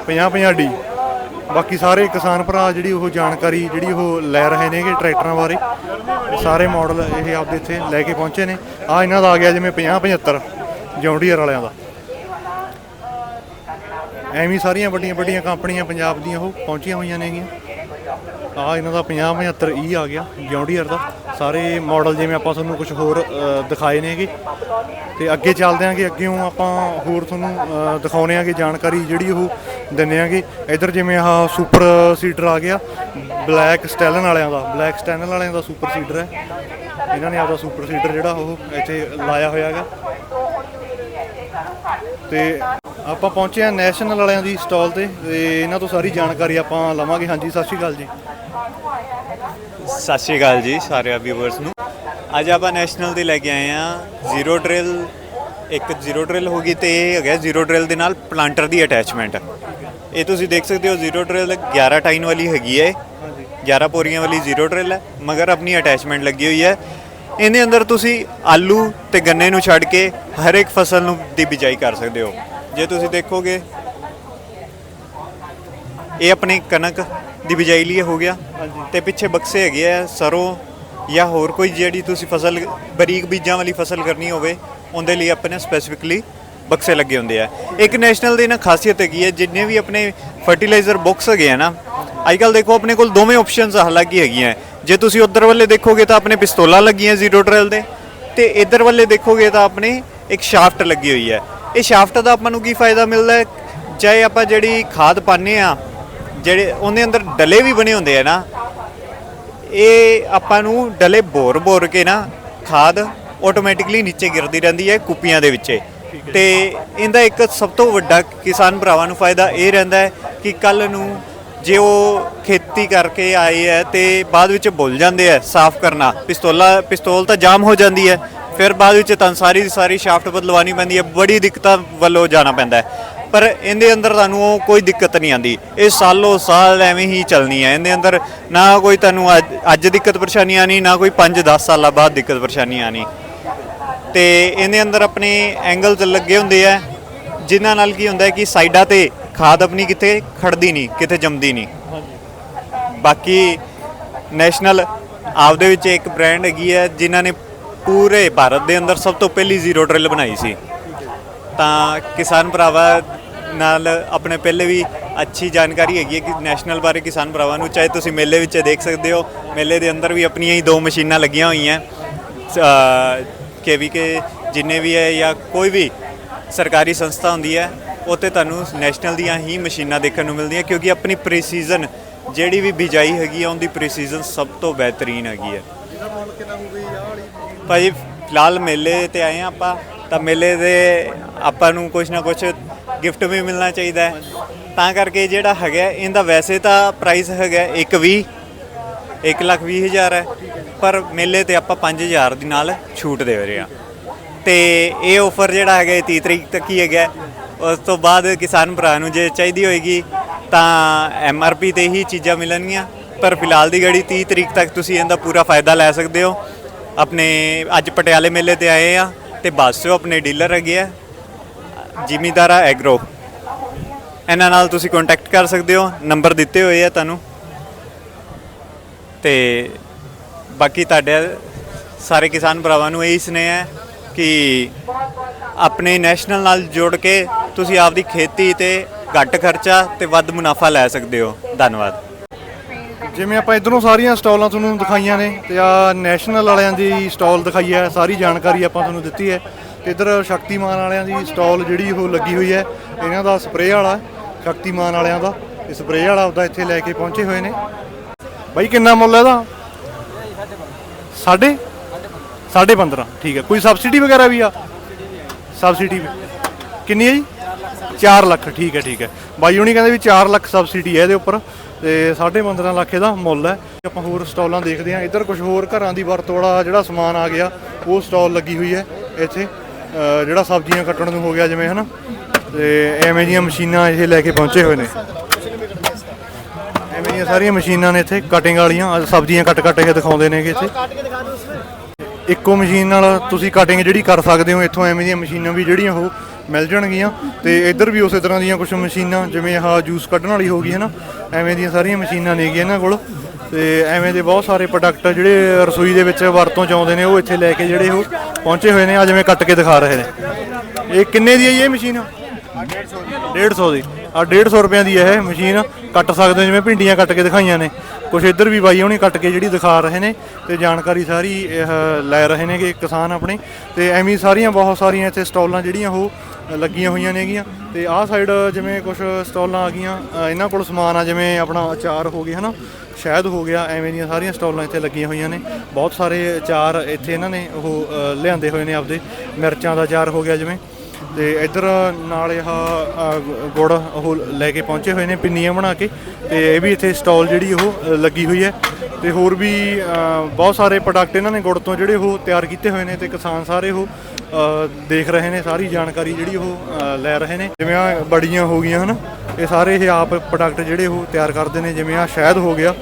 50 50 ਡੀ। ਬਾਕੀ ਸਾਰੇ ਕਿਸਾਨ ਭਰਾ ਜਿਹੜੀ ਉਹ ਜਾਣਕਾਰੀ, ਜਿਹੜੀ ਉਹ ਲੈ ਰਹੇ ਨੇਗੇ ਟਰੈਕਟਰਾਂ ਬਾਰੇ। ਸਾਰੇ ਮਾਡਲ ਇਹ ਆਪਦੇ ਇੱਥੇ ਲੈ ਕੇ ਪਹੁੰਚੇ ਨੇ। ਆ ਇਹਨਾਂ ਦਾ ਆ ਗਿਆ ਜਿਵੇਂ 50 75 ਜੌਂਡੀਅਰ ਵਾਲਿਆਂ ਦਾ। ਐਵੇਂ ਸਾਰੀਆਂ ਵੱਡੀਆਂ ਵੱਡੀਆਂ ਕੰਪਨੀਆਂ ਪੰਜਾਬ ਦੀਆਂ ਉਹ ਪਹੁੰਚੀਆਂ ਹੋਈਆਂ ਨੇਗੀਆਂ। ਆ ਇਹਨਾਂ ਦਾ 50 75 ਈ ਆ ਗਿਆ ਜੌਂਡੀਅਰ ਦਾ। ਸਾਰੇ ਮਾਡਲ ਜਿਵੇਂ ਆਪਾਂ ਤੁਹਾਨੂੰ ਕੁਝ ਹੋਰ ਦਿਖਾਏ ਨੇਗੇ ਤੇ ਅੱਗੇ ਚੱਲਦੇ ਆਂਗੇ ਅੱਗੇੋਂ ਆਪਾਂ ਹੋਰ ਤੁਹਾਨੂੰ ਅ, ਦਿਖਾਉਣੇ ਆਂਗੇ ਜਾਣਕਾਰੀ ਜਿਹੜੀ ਉਹ ਦਿੰਨੇ ਆਂਗੇ। ਇੱਧਰ ਜਿਵੇਂ ਆਹ ਸੁਪਰ ਸੀਡਰ ਆ ਗਿਆ ਬਲੈਕ ਸਟੈਲਨ ਵਾਲਿਆਂ ਦਾ। ਬਲੈਕ ਸਟੈਲਨ ਵਾਲਿਆਂ ਦਾ ਸੁਪਰ ਸੀਡਰ ਹੈ। ਇਹਨਾਂ ਨੇ ਆਪਦਾ ਸੁਪਰ ਸੀਡਰ ਜਿਹੜਾ ਉਹ ਇੱਥੇ ਲਾਇਆ ਹੋਇਆ ਹੈਗਾ। ਤੇ ਆਪਾਂ ਪਹੁੰਚੇ ਆ ਨੈਸ਼ਨਲ ਵਾਲਿਆਂ ਦੀ ਸਟਾਲ ਤੇ ਤੇ ਇਹਨਾਂ ਤੋਂ ਸਾਰੀ ਜਾਣਕਾਰੀ ਆਪਾਂ ਲਵਾਂਗੇ। ਹਾਂਜੀ ਸਤਿ ਸ਼੍ਰੀ ਅਕਾਲ ਜੀ। ਸਤਿ ਸ਼੍ਰੀ ਅਕਾਲ ਜੀ ਸਾਰੇ ਵਿਊਵਰਸ ਨੂੰ। ਅੱਜ ਆਪਾਂ ਨੈਸ਼ਨਲ ਦੇ ਲੈ ਕੇ ਆਏ ਆ ਜ਼ੀਰੋ ਡਰਿਲ ਇੱਕ ਜ਼ੀਰੋ ਡਰਿਲ ਹੋ ਗਈ ਤੇ ਇਹ ਹੈਗਾ ਜ਼ੀਰੋ ਡਰਿਲ ਦੇ ਨਾਲ ਪਲਾਂਟਰ ਦੀ ਅਟੈਚਮੈਂਟ। ਇਹ ਤੁਸੀਂ ਦੇਖ ਸਕਦੇ ਹੋ ਜ਼ੀਰੋ ਡਰਿਲ 11 ਟਾਈਨ ਵਾਲੀ ਹੈਗੀ ਹੈ। 11 ਪੋਰੀਆਂ ਵਾਲੀ ਜ਼ੀਰੋ ਡਰਿਲ ਹੈ ਮਗਰ ਆਪਣੀ ਅਟੈਚਮੈਂਟ ਲੱਗੀ ਹੋਈ ਹੈ। ਇਹਦੇ ਅੰਦਰ ਤੁਸੀਂ ਆਲੂ ਤੇ ਗੰਨੇ ਨੂੰ ਛੱਡ ਕੇ ਹਰ ਇੱਕ ਫਸਲ ਨੂੰ ਦੀ ਬਿਜਾਈ ਕਰ ਸਕਦੇ ਹੋ। ਜੇ ਤੁਸੀਂ ਦੇਖੋਗੇ ਇਹ ਆਪਣੀ ਕਣਕ ਦੀ ਬਿਜਾਈ ਲਈ ਹੋ ਗਿਆ ਤੇ ਪਿੱਛੇ ਬਕਸੇ ਹੈਗੇ ਆ ਸਰੋਂ ਜਾਂ ਹੋਰ ਕੋਈ ਜਿਹੜੀ ਤੁਸੀਂ ਫਸਲ ਬਰੀਕ ਬੀਜਾਂ ਵਾਲੀ ਫਸਲ ਕਰਨੀ ਹੋਵੇ ਉਹਦੇ ਲਈ ਆਪਣੇ ਸਪੈਸੀਫਿਕਲੀ ਬਕਸੇ ਲੱਗੇ ਹੁੰਦੇ ਆ। ਇੱਕ ਨੈਸ਼ਨਲ ਦੀ ਨਾ ਖਾਸੀਅਤ ਹੈਗੀ ਹੈ ਜਿੰਨੇ ਵੀ ਆਪਣੇ ਫਰਟੀਲਾਈਜ਼ਰ ਬਾਕਸ ਹੈਗੇ ਆ ਨਾ ਅੱਜ ਕੱਲ ਦੇਖੋ ਆਪਣੇ ਕੋਲ ਦੋਵੇਂ ਆਪਸ਼ਨਸ ਹਾਲਾਂਕਿ ਹੈਗੀਆਂ ਜੇ ਤੁਸੀਂ ਉਧਰ ਵੱਲੇ ਦੇਖੋਗੇ ਤਾਂ ਆਪਣੇ ਪਿਸਤੌਲਾਂ ਲੱਗੀਆਂ ਜ਼ੀਰੋ ਟ੍ਰੇਲ ਦੇ ਤੇ ਇਧਰ ਵੱਲੇ ਦੇਖੋਗੇ ਤਾਂ ਆਪਣੇ ਇੱਕ ਸ਼ਾਫਟ ਲੱਗੀ ਹੋਈ ਹੈ। ਇਹ ਸ਼ਾਫਟ ਦਾ ਆਪਾਂ ਨੂੰ ਕੀ ਫਾਇਦਾ ਮਿਲਦਾ ਹੈ? ਚਾਹੇ ਆਪਾਂ ਜਿਹੜੀ ਖਾਦ ਪਾਉਂਦੇ ਆ ਜਿਹੜੇ ਉਹਦੇ ਅੰਦਰ ਡਲੇ ਵੀ ਬਣੇ ਹੁੰਦੇ ਆ ਨਾ ਇਹ ਆਪਾਂ ਨੂੰ ਡਲੇ ਬੋਰ ਬੋਰ ਕੇ ਨਾ ਖਾਦ ਆਟੋਮੈਟਿਕਲੀ ਨੀਚੇ ਗਿਰਦੀ ਰਹਿੰਦੀ ਹੈ ਕੁੱਪੀਆਂ ਦੇ ਵਿੱਚ। ਤੇ ਇਹਦਾ ਇੱਕ ਸਭ ਤੋਂ ਵੱਡਾ ਕਿਸਾਨ ਭਰਾਵਾਂ ਨੂੰ ਫਾਇਦਾ ਇਹ ਰਹਿੰਦਾ ਹੈ ਕਿ ਕੱਲ ਨੂੰ ਜੇ ਉਹ ਖੇਤੀ ਕਰਕੇ ਆਏ ਹੈ ਤੇ ਬਾਅਦ ਵਿੱਚ ਭੁੱਲ ਜਾਂਦੇ ਆ ਸਾਫ਼ ਕਰਨਾ ਪਿਸਤੌਲਾ ਪਿਸਤੌਲ ਤਾਂ ਜਾਮ ਹੋ ਜਾਂਦੀ ਹੈ। ਫਿਰ ਬਾਅਦ ਵਿੱਚ ਤਾਂ ਸਾਰੀ ਦੀ ਸਾਰੀ ਸ਼ਾਫਟ ਬਦਲਵਾਣੀ ਪੈਂਦੀ ਹੈ, ਬੜੀ ਦਿੱਕਤਾਂ ਵੱਲੋਂ ਜਾਣਾ ਪੈਂਦਾ ਹੈ। ਪਰ ਇਹਦੇ ਅੰਦਰ ਤੁਹਾਨੂੰ ਉਹ ਕੋਈ ਦਿੱਕਤ ਨਹੀਂ ਆਂਦੀ ਇਹ ਸਾਲੋ ਸਾਲ ਐਵੇਂ ਹੀ ਚੱਲਣੀ ਹੈ। ਇਹਦੇ ਅੰਦਰ ਨਾ ਕੋਈ ਤੁਹਾਨੂੰ ਅੱਜ- ਅੱਜ ਦਿੱਕਤ ਪਰੇਸ਼ਾਨੀ ਆਣੀ ਨਾ ਕੋਈ 5-10 ਸਾਲਾਂ ਬਾਅਦ ਦਿੱਕਤ ਪਰੇਸ਼ਾਨੀ ਆਣੀ ਤੇ ਇਹਦੇ ਅੰਦਰ ਆਪਣੇ ਐਂਗਲਸ ਲੱਗੇ ਹੁੰਦੇ ਆ, ਜਿਨ੍ਹਾਂ ਨਾਲ ਕੀ ਹੁੰਦਾ ਹੈ ਕਿ ਸਾਈਡਾਂ ਤੇ ਖਾਦ ਆਪਣੀ ਕਿਤੇ ਖੜਦੀ ਨਹੀਂ ਕਿਤੇ ਜੰਮਦੀ ਨਹੀਂ। ਬਾਕੀ ਨੈਸ਼ਨਲ ਆਪਦੇ ਵਿੱਚ ਇੱਕ ਬ੍ਰਾਂਡ ਹੈਗੀ ਹੈ, ਜਿਨ੍ਹਾਂ ਨੇ ਪੂਰੇ ਭਾਰਤ ਦੇ ਅੰਦਰ ਸਭ ਤੋਂ ਪਹਿਲੀ ਜ਼ੀਰੋ ਡਰਿਲ ਬਣਾਈ ਸੀ। ਤਾਂ ਕਿਸਾਨ ਭਰਾਵਾਂ ਨਾਲ ਆਪਣੇ ਪਹਿਲੇ ਵੀ ਅੱਛੀ ਜਾਣਕਾਰੀ ਹੈਗੀ ਹੈ ਕਿ ਨੈਸ਼ਨਲ ਬਾਰੇ ਕਿਸਾਨ ਭਰਾਵਾਂ ਨੂੰ, ਚਾਹੇ ਤੁਸੀਂ ਮੇਲੇ ਵਿੱਚ ਦੇਖ ਸਕਦੇ ਹੋ, ਮੇਲੇ ਦੇ ਅੰਦਰ ਵੀ ਆਪਣੀਆਂ ਹੀ ਦੋ ਮਸ਼ੀਨਾਂ ਲੱਗੀਆਂ ਹੋਈਆਂ। ਕੇਵੀਕੇ ਜਿੰਨੇ ਵੀ ਹੈ ਜਾਂ ਕੋਈ ਵੀ ਸਰਕਾਰੀ ਸੰਸਥਾ ਹੁੰਦੀ ਹੈ, ਉੱਥੇ ਤੁਹਾਨੂੰ ਨੈਸ਼ਨਲ ਦੀਆਂ ਹੀ ਮਸ਼ੀਨਾਂ ਦੇਖਣ ਨੂੰ ਮਿਲਦੀਆਂ, ਕਿਉਂਕਿ ਆਪਣੀ ਪ੍ਰੀਸੀਜ਼ਨ ਜਿਹੜੀ ਵੀ ਬਿਜਾਈ ਹੈਗੀ ਆ ਉਹਦੀ ਪ੍ਰੀਸੀਜ਼ਨ ਸਭ ਤੋਂ ਬਿਹਤਰੀਨ ਹੈਗੀ ਹੈ। ਭਾਜੀ, ਫਿਲਹਾਲ ਮੇਲੇ ਤੇ ਆਏ ਆ ਆਪਾਂ, ਤਾਂ ਮੇਲੇ ਦੇ ਆਪਾਂ ਨੂੰ ਕੁਝ ਨਾ ਕੁਝ ਗਿਫਟ ਵੀ ਮਿਲਣਾ ਚਾਹੀਦਾ ਹੈ। ਤਾਂ ਕਰਕੇ ਜਿਹੜਾ ਹੈਗਾ, ਇਹਦਾ ਵੈਸੇ ਤਾਂ ਪ੍ਰਾਈਸ ਹੈਗਾ 120 1 ਲੱਖ ਵੀਹ ਹਜ਼ਾਰ ਹੈ, ਪਰ ਮੇਲੇ ਤੇ ਆਪਾਂ 5000 ਦੀ ਨਾਲ ਛੂਟ ਦੇ ਰਹੇ ਆ ਤੇ ਇਹ ਆਫਰ ਜਿਹੜਾ ਹੈਗਾ ਇਹ 30 ਤਰੀਕ ਤੱਕ ਹੀ ਹੈਗਾ ਉਸ ਤੋਂ ਬਾਅਦ ਕਿਸਾਨ ਭਰਾ ਨੂੰ ਜੇ ਚਾਹੀਦੀ ਹੋਏਗੀ, ਤਾਂ ਐਮ ਆਰ ਪੀ ਤੇ ਹੀ ਚੀਜ਼ਾਂ ਮਿਲਣਗੀਆਂ, ਪਰ ਫਿਲਹਾਲ ਦੀ ਘੜੀ 30 ਤਰੀਕ ਤੱਕ ਤੁਸੀਂ ਇਹਦਾ ਪੂਰਾ ਫਾਇਦਾ ਲੈ ਸਕਦੇ ਹੋ। ਆਪਣੇ ਅੱਜ ਪਟਿਆਲੇ ਮੇਲੇ ਤੇ ਆਏ ਆ ਤੇ ਬਾਸੋ ਆਪਣੇ ਡੀਲਰ ਹੈਗੇ ਆ, ਜ਼ਿਮੀਦਾਰਾ ਐਗਰੋ। ਇਹਨਾਂ ਨਾਲ ਤੁਸੀਂ ਕੰਟੈਕਟ ਕਰ ਸਕਦੇ ਹੋ, ਨੰਬਰ ਦਿੱਤੇ ਹੋਏ ਆ ਤੁਹਾਨੂੰ। ਤੇ ਬਾਕੀ ਤੁਹਾਡੇ ਸਾਰੇ ਕਿਸਾਨ ਭਰਾਵਾਂ ਨੂੰ ਇਹੀ ਸੁਨੇਹਾ ਹੈ ਕਿ ਆਪਣੇ ਨੈਸ਼ਨਲ ਨਾਲ ਜੋੜ ਕੇ ਤੁਸੀਂ ਆਪਦੀ ਖੇਤੀ ਤੇ ਘੱਟ ਖਰਚਾ ਤੇ ਵੱਧ ਮੁਨਾਫਾ ਲੈ ਸਕਦੇ ਹੋ। ਧੰਨਵਾਦ। ਜਿਵੇਂ ਆਪਾਂ ਇਧਰੋਂ ਸਾਰੀਆਂ ਸਟਾਲਾਂ ਤੁਹਾਨੂੰ ਦਿਖਾਈਆਂ ਨੇ ਤੇ ਆ ਨੈਸ਼ਨਲ ਵਾਲਿਆਂ ਦੀ ਸਟਾਲ ਦਿਖਾਈ ਹੈ, ਸਾਰੀ ਜਾਣਕਾਰੀ ਆਪਾਂ ਤੁਹਾਨੂੰ ਦਿੱਤੀ ਹੈ। ਤੇ ਇਧਰ ਸ਼ਕਤੀਮਾਨ ਵਾਲਿਆਂ ਦੀ ਸਟਾਲ ਜਿਹੜੀ ਉਹ ਲੱਗੀ ਹੋਈ ਹੈ, ਇਹਨਾਂ ਦਾ ਸਪਰੇਅ ਵਾਲਾ, ਸ਼ਕਤੀਮਾਨ ਵਾਲਿਆਂ ਦਾ। ਤੇ ਸਪਰੇਅ ਵਾਲਾ ਆਪਦਾ ਇੱਥੇ ਲੈ ਕੇ ਪਹੁੰਚੇ ਹੋਏ ਨੇ। ਬਾਈ, ਕਿੰਨਾ ਮੁੱਲ ਹੈ ਇਹਦਾ? ਸਾਢੇ? ਸਾਢੇ 15 ਠੀਕ ਹੈ। ਕੋਈ ਸਬਸਿਡੀ ਵਗੈਰਾ ਵੀ ਆ? ਸਬਸਿਡੀ ਵੀ। ਕਿੰਨੀ ਹੈ ਜੀ? 4 ਲੱਖ, ਠੀਕ ਹੈ ਠੀਕ ਹੈ। ਬਾਈ ਹੁਣੀ ਕਹਿੰਦੇ ਵੀ 4 ਲੱਖ ਸਬਸਿਡੀ ਹੈ ਇਹਦੇ ਉੱਪਰ। ਤੇ 15.5 ਲੱਖ ਇਹਦਾ ਮੁੱਲ ਹੈ। ਆਪਾਂ ਹੋਰ ਸਟਾਲਾਂ ਦੇਖਦੇ ਹਾਂ। ਇੱਧਰ ਕੁਝ ਹੋਰ ਘਰਾਂ ਦੀ ਵਰਤੋਂ ਵਾਲਾ ਜਿਹੜਾ ਸਮਾਨ ਆ ਗਿਆ, ਉਹ ਸਟਾਲ ਲੱਗੀ ਹੋਈ ਹੈ ਇੱਥੇ। ਜਿਹੜਾ ਸਬਜ਼ੀਆਂ ਕੱਟਣ ਨੂੰ ਹੋ ਗਿਆ ਜਿਵੇਂ, ਹਨਾ? ਤੇ ਐਵੇਂ ਦੀਆਂ ਮਸ਼ੀਨਾਂ ਇਹ ਲੈ ਕੇ ਪਹੁੰਚੇ ਹੋਏ ਨੇ। ਐਵੇਂ ਦੀਆਂ ਸਾਰੀਆਂ ਮਸ਼ੀਨਾਂ ਨੇ ਇੱਥੇ ਕਟਿੰਗ ਵਾਲੀਆਂ ਸਬਜ਼ੀਆਂ ਕੱਟ ਕੱਟ ਕੇ ਦਿਖਾਉਂਦੇ ਨੇਗੇ ਇੱਥੇ। ਇੱਕੋ ਮਸ਼ੀਨ ਨਾਲ ਤੁਸੀਂ ਕਟਿੰਗ ਜਿਹੜੀ ਕਰ ਸਕਦੇ ਹੋ, ਇੱਥੋਂ ਐਵੇਂ ਦੀਆਂ ਮਸ਼ੀਨਾਂ ਵੀ ਜਿਹੜੀਆਂ ਉਹ ਮਿਲ ਜਾਣਗੀਆਂ ਤੇ ਇੱਧਰ ਵੀ ਉਸੇ ਤਰ੍ਹਾਂ ਦੀਆਂ ਕੁਝ ਮਸ਼ੀਨਾਂ, ਜਿਵੇਂ ਆਹ ਜੂਸ ਕੱਢਣ ਵਾਲੀ ਹੋ ਗਈ ਹੈ ਨਾ, ਐਵੇਂ ਦੀਆਂ ਸਾਰੀਆਂ ਮਸ਼ੀਨਾਂ ਨੇਗੀਆਂ ਇਹਨਾਂ ਕੋਲ। ਤੇ ਐਵੇਂ ਦੇ ਬਹੁਤ ਸਾਰੇ ਪ੍ਰੋਡਕਟ ਜਿਹੜੇ ਰਸੋਈ ਦੇ ਵਿੱਚ ਵਰਤੋਂ ਚ ਆਉਂਦੇ ਨੇ, ਉਹ ਇੱਥੇ ਲੈ ਕੇ ਜਿਹੜੇ ਉਹ ਪਹੁੰਚੇ ਹੋਏ ਨੇ ਆ ਜਿਵੇਂ ਕੱਟ ਕੇ ਦਿਖਾ ਰਹੇ ਨੇ। ਇਹ ਕਿੰਨੇ ਦੀ ਹੈ ਜੀ ਇਹ ਮਸ਼ੀਨ? 150 ਦੀ। ਆ 150 ਰੁਪਏ ਦੀ ਇਹ ਮਸ਼ੀਨ ਕੱਟ ਸਕਦੇ ਹੋ ਜਿਵੇਂ ਭਿੰਡੀਆਂ ਕੱਟ ਕੇ ਦਿਖਾਈਆਂ ਨੇ। ਕੁਛ ਇੱਧਰ ਵੀ ਬਾਈ ਹੁਣੀ ਕੱਟ ਕੇ ਜਿਹੜੀ ਦਿਖਾ ਰਹੇ ਨੇ ਤੇ ਜਾਣਕਾਰੀ ਸਾਰੀ ਇਹ ਲੈ ਰਹੇ ਨੇਗੇ ਕਿਸਾਨ ਆਪਣੇ। ਤੇ ਐਵੇਂ ਸਾਰੀਆਂ ਬਹੁਤ ਸਾਰੀਆਂ ਇੱਥੇ ਸਟਾਲਾਂ ਜਿਹੜੀਆਂ ਉਹ ਲੱਗੀਆਂ ਹੋਈਆਂ ਨੇਗੀਆਂ। ਤੇ ਆਹ ਸਾਈਡ ਜਿਵੇਂ ਕੁਝ ਸਟਾਲਾਂ ਆ ਗਈਆਂ ਇਹਨਾਂ ਕੋਲ ਸਮਾਨ ਆ, ਜਿਵੇਂ ਆਪਣਾ ਅਚਾਰ ਹੋ ਗਿਆ ਹਨਾ? ਸ਼ਹਿਦ ਹੋ ਗਿਆ, ਐਵੇਂ ਦੀਆਂ ਸਾਰੀਆਂ ਸਟਾਲਾਂ ਇੱਥੇ ਲੱਗੀਆਂ ਹੋਈਆਂ ਨੇ। ਬਹੁਤ ਸਾਰੇ ਅਚਾਰ ਇੱਥੇ ਇਹਨਾਂ ਨੇ ਉਹ ਲਿਆਂਦੇ ਹੋਏ ਨੇ ਆਪਦੇ। ਮਿਰਚਾਂ ਦਾ ਅਚਾਰ ਹੋ ਗਿਆ ਜਿਵੇਂ। ਤੇ ਇੱਧਰ ਨਾਲ ਇਹ ਗੁੜ ਉਹ ਲੈ ਕੇ ਪਹੁੰਚੇ ਹੋਏ ਨੇ ਪਿੰਨੀਆਂ ਬਣਾ ਕੇ ਤੇ ਇਹ ਵੀ ਇੱਥੇ ਸਟਾਲ ਜਿਹੜੀ ਉਹ ਲੱਗੀ ਹੋਈ ਹੈ। ਤੇ ਹੋਰ ਵੀ ਬਹੁਤ ਸਾਰੇ ਪ੍ਰੋਡਕਟ ਇਹਨਾਂ ਨੇ ਗੁੜ ਤੋਂ ਜਿਹੜੇ ਉਹ ਤਿਆਰ ਕੀਤੇ ਹੋਏ ਨੇ ਤੇ ਕਿਸਾਨ ਸਾਰੇ ਉਹ ਦੇਖ ਰਹੇ ਨੇ, ਸਾਰੀ ਜਾਣਕਾਰੀ ਜਿਹੜੀ ਉਹ ਲੈ ਰਹੇ ਨੇ। ਜਿਵੇਂ ਆ ਬੜੀਆਂ ਹੋ ਗਈਆਂ, ਹਨ? ਇਹ ਸਾਰੇ ਇਹ ਆਪ ਪ੍ਰੋਡਕਟ ਜਿਹੜੇ ਉਹ ਤਿਆਰ ਕਰਦੇ ਨੇ, ਜਿਵੇਂ ਆ ਸ਼ਹਿਦ ਹੋ ਗਿਆ।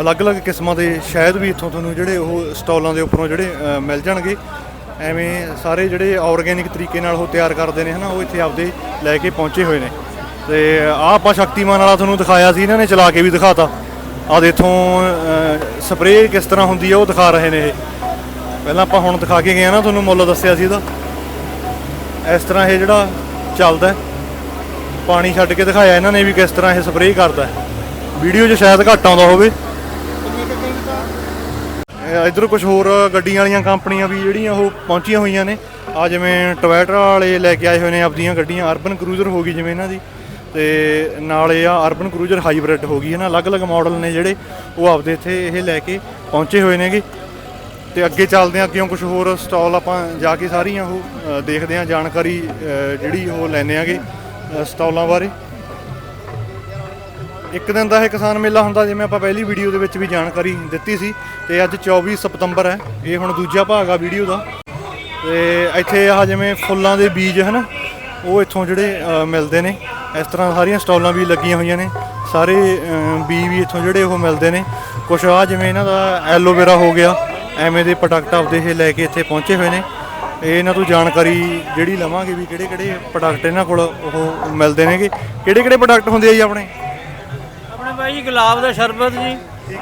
ਅਲੱਗ-ਅਲੱਗ ਕਿਸਮਾਂ ਦੇ ਸ਼ਹਿਦ ਵੀ ਇੱਥੋਂ ਤੁਹਾਨੂੰ ਜਿਹੜੇ ਉਹ ਸਟਾਲਾਂ ਦੇ ਉੱਪਰੋਂ ਜਿਹੜੇ ਮਿਲ ਜਾਣਗੇ। ਐਵੇਂ ਸਾਰੇ ਜਿਹੜੇ ਆਰਗੇਨਿਕ ਤਰੀਕੇ ਨਾਲ ਉਹ ਤਿਆਰ ਕਰਦੇ ਨੇ ਹਨਾ, ਉਹ ਇੱਥੇ ਆਪਦੇ ਲੈ ਕੇ ਪਹੁੰਚੇ ਹੋਏ ਨੇ। ਤੇ ਆਹ ਆਪਾਂ ਸ਼ਕਤੀਮਾਨ ਵਾਲਾ ਤੁਹਾਨੂੰ ਦਿਖਾਇਆ ਸੀ, ਇਹਨਾਂ ਨੇ ਚਲਾ ਕੇ ਵੀ ਦਿਖਾਤਾ। ਆਹ ਦੇਖੋ ਸਪਰੇਅ ਕਿਸ ਤਰ੍ਹਾਂ ਹੁੰਦੀ ਹੈ ਉਹ ਦਿਖਾ ਰਹੇ ਨੇ ਇਹ। ਪਹਿਲਾਂ ਆਪਾਂ ਹੁਣ ਦਿਖਾ ਕੇ ਗਏ ਆ ਨਾ, ਤੁਹਾਨੂੰ ਮੁੱਲ ਦੱਸਿਆ ਸੀ ਇਹਦਾ। ਇਸ ਤਰ੍ਹਾਂ ਇਹ ਜਿਹੜਾ ਚੱਲਦਾ ਪਾਣੀ ਛੱਡ ਕੇ ਦਿਖਾਇਆ ਇਹਨਾਂ ਨੇ ਵੀ ਕਿਸ ਤਰ੍ਹਾਂ ਇਹ ਸਪਰੇਅ ਕਰਦਾ ਵੀਡੀਓ 'ਚ ਸ਼ਾਇਦ ਘੱਟ ਆਉਂਦਾ ਹੋਵੇ। ਇਧਰ ਕੁਝ ਹੋਰ ਗੱਡੀਆਂ ਵਾਲੀਆਂ ਕੰਪਨੀਆਂ ਵੀ ਜਿਹੜੀਆਂ ਉਹ ਪਹੁੰਚੀਆਂ ਹੋਈਆਂ ਨੇ। ਆ ਜਿਵੇਂ ਟੋਇਟਾ ਵਾਲੇ ਲੈ ਕੇ ਆਏ ਹੋਏ ਨੇ ਆਪਦੀਆਂ ਗੱਡੀਆਂ ਅਰਬਨ ਕਰੂਜ਼ਰ ਹੋ ਗਈ ਜਿਵੇਂ ਇਹਨਾਂ ਦੀ। ਤੇ ਨਾਲ ਇਹ ਆ ਅਰਬਨ ਕਰੂਜ਼ਰ ਹਾਈਬ੍ਰਿਡ ਹੋ ਗਈ ਹੈ ਨਾ। ਅਲੱਗ-ਅਲੱਗ ਮਾਡਲ ਨੇ ਜਿਹੜੇ ਉਹ ਆਪਦੇ ਇੱਥੇ ਇਹ ਲੈ ਕੇ ਪਹੁੰਚੇ ਹੋਏ ਨੇਗੇ। ਤੇ ਅੱਗੇ ਚੱਲਦੇ ਆ ਅੱਗੇ ਕੁਝ ਹੋਰ ਸਟਾਲ ਆਪਾਂ ਜਾ ਕੇ ਸਾਰੀਆਂ ਉਹ ਦੇਖਦੇ ਆ ਜਾਣਕਾਰੀ ਜਿਹੜੀ ਉਹ ਲੈਣੇ ਆਗੇ ਅ, ਸਟਾਲਾਂ ਬਾਰੇ। ਇੱਕ ਦਿਨ ਦਾ ਇਹ ਕਿਸਾਨ ਮੇਲਾ ਹੁੰਦਾ ਜਿਵੇਂ ਆਪਾਂ ਪਹਿਲੀ ਵੀਡੀਓ ਦੇ ਵਿੱਚ ਵੀ ਜਾਣਕਾਰੀ ਦਿੱਤੀ ਸੀ ਤੇ ਅੱਜ 24 ਸਤੰਬਰ ਹੈ ਇਹ ਹੁਣ ਦੂਜਾ ਭਾਗ ਆ ਵੀਡੀਓ ਦਾ। ਤੇ ਇੱਥੇ ਆਹ ਜਿਵੇਂ ਫੁੱਲਾਂ ਦੇ ਬੀਜ ਹਨ ਉਹ ਇੱਥੋਂ ਜਿਹੜੇ ਮਿਲਦੇ ਨੇ। ਇਸ ਤਰ੍ਹਾਂ ਸਾਰੀਆਂ ਸਟਾਲਾਂ ਵੀ ਲੱਗੀਆਂ ਹੋਈਆਂ ਨੇ। ਸਾਰੇ ਅ, ਬੀ ਵੀ ਇੱਥੋਂ ਜਿਹੜੇ ਉਹ ਮਿਲਦੇ ਨੇ। ਕੁਛ ਆ ਜਿਵੇਂ ਇਹਨਾਂ ਦਾ ਐਲੋਵੇਰਾ ਹੋ ਗਿਆ ਐਵੇਂ ਦੇ ਪ੍ਰੋਡਕਟ ਆਪਦੇ ਇਹ ਲੈ ਕੇ ਇੱਥੇ ਪਹੁੰਚੇ ਹੋਏ ਨੇ। ਇਹ ਇਹਨਾਂ ਤੋਂ ਜਾਣਕਾਰੀ ਜਿਹੜੀ ਲਵਾਂਗੇ ਵੀ ਕਿਹੜੇ ਕਿਹੜੇ ਪ੍ਰੋਡਕਟ ਇਹਨਾਂ ਕੋਲ ਉਹ ਮਿਲਦੇ ਨੇਗੇ। ਕਿਹੜੇ ਕਿਹੜੇ ਪ੍ਰੋਡਕਟ ਹੁੰਦੇ ਆ ਜੀ ਆਪਣੇ? ਆਪਣੇ ਭਾਈ ਜੀ ਗੁਲਾਬ ਦਾ ਸ਼ਰਬਤ ਜੀ।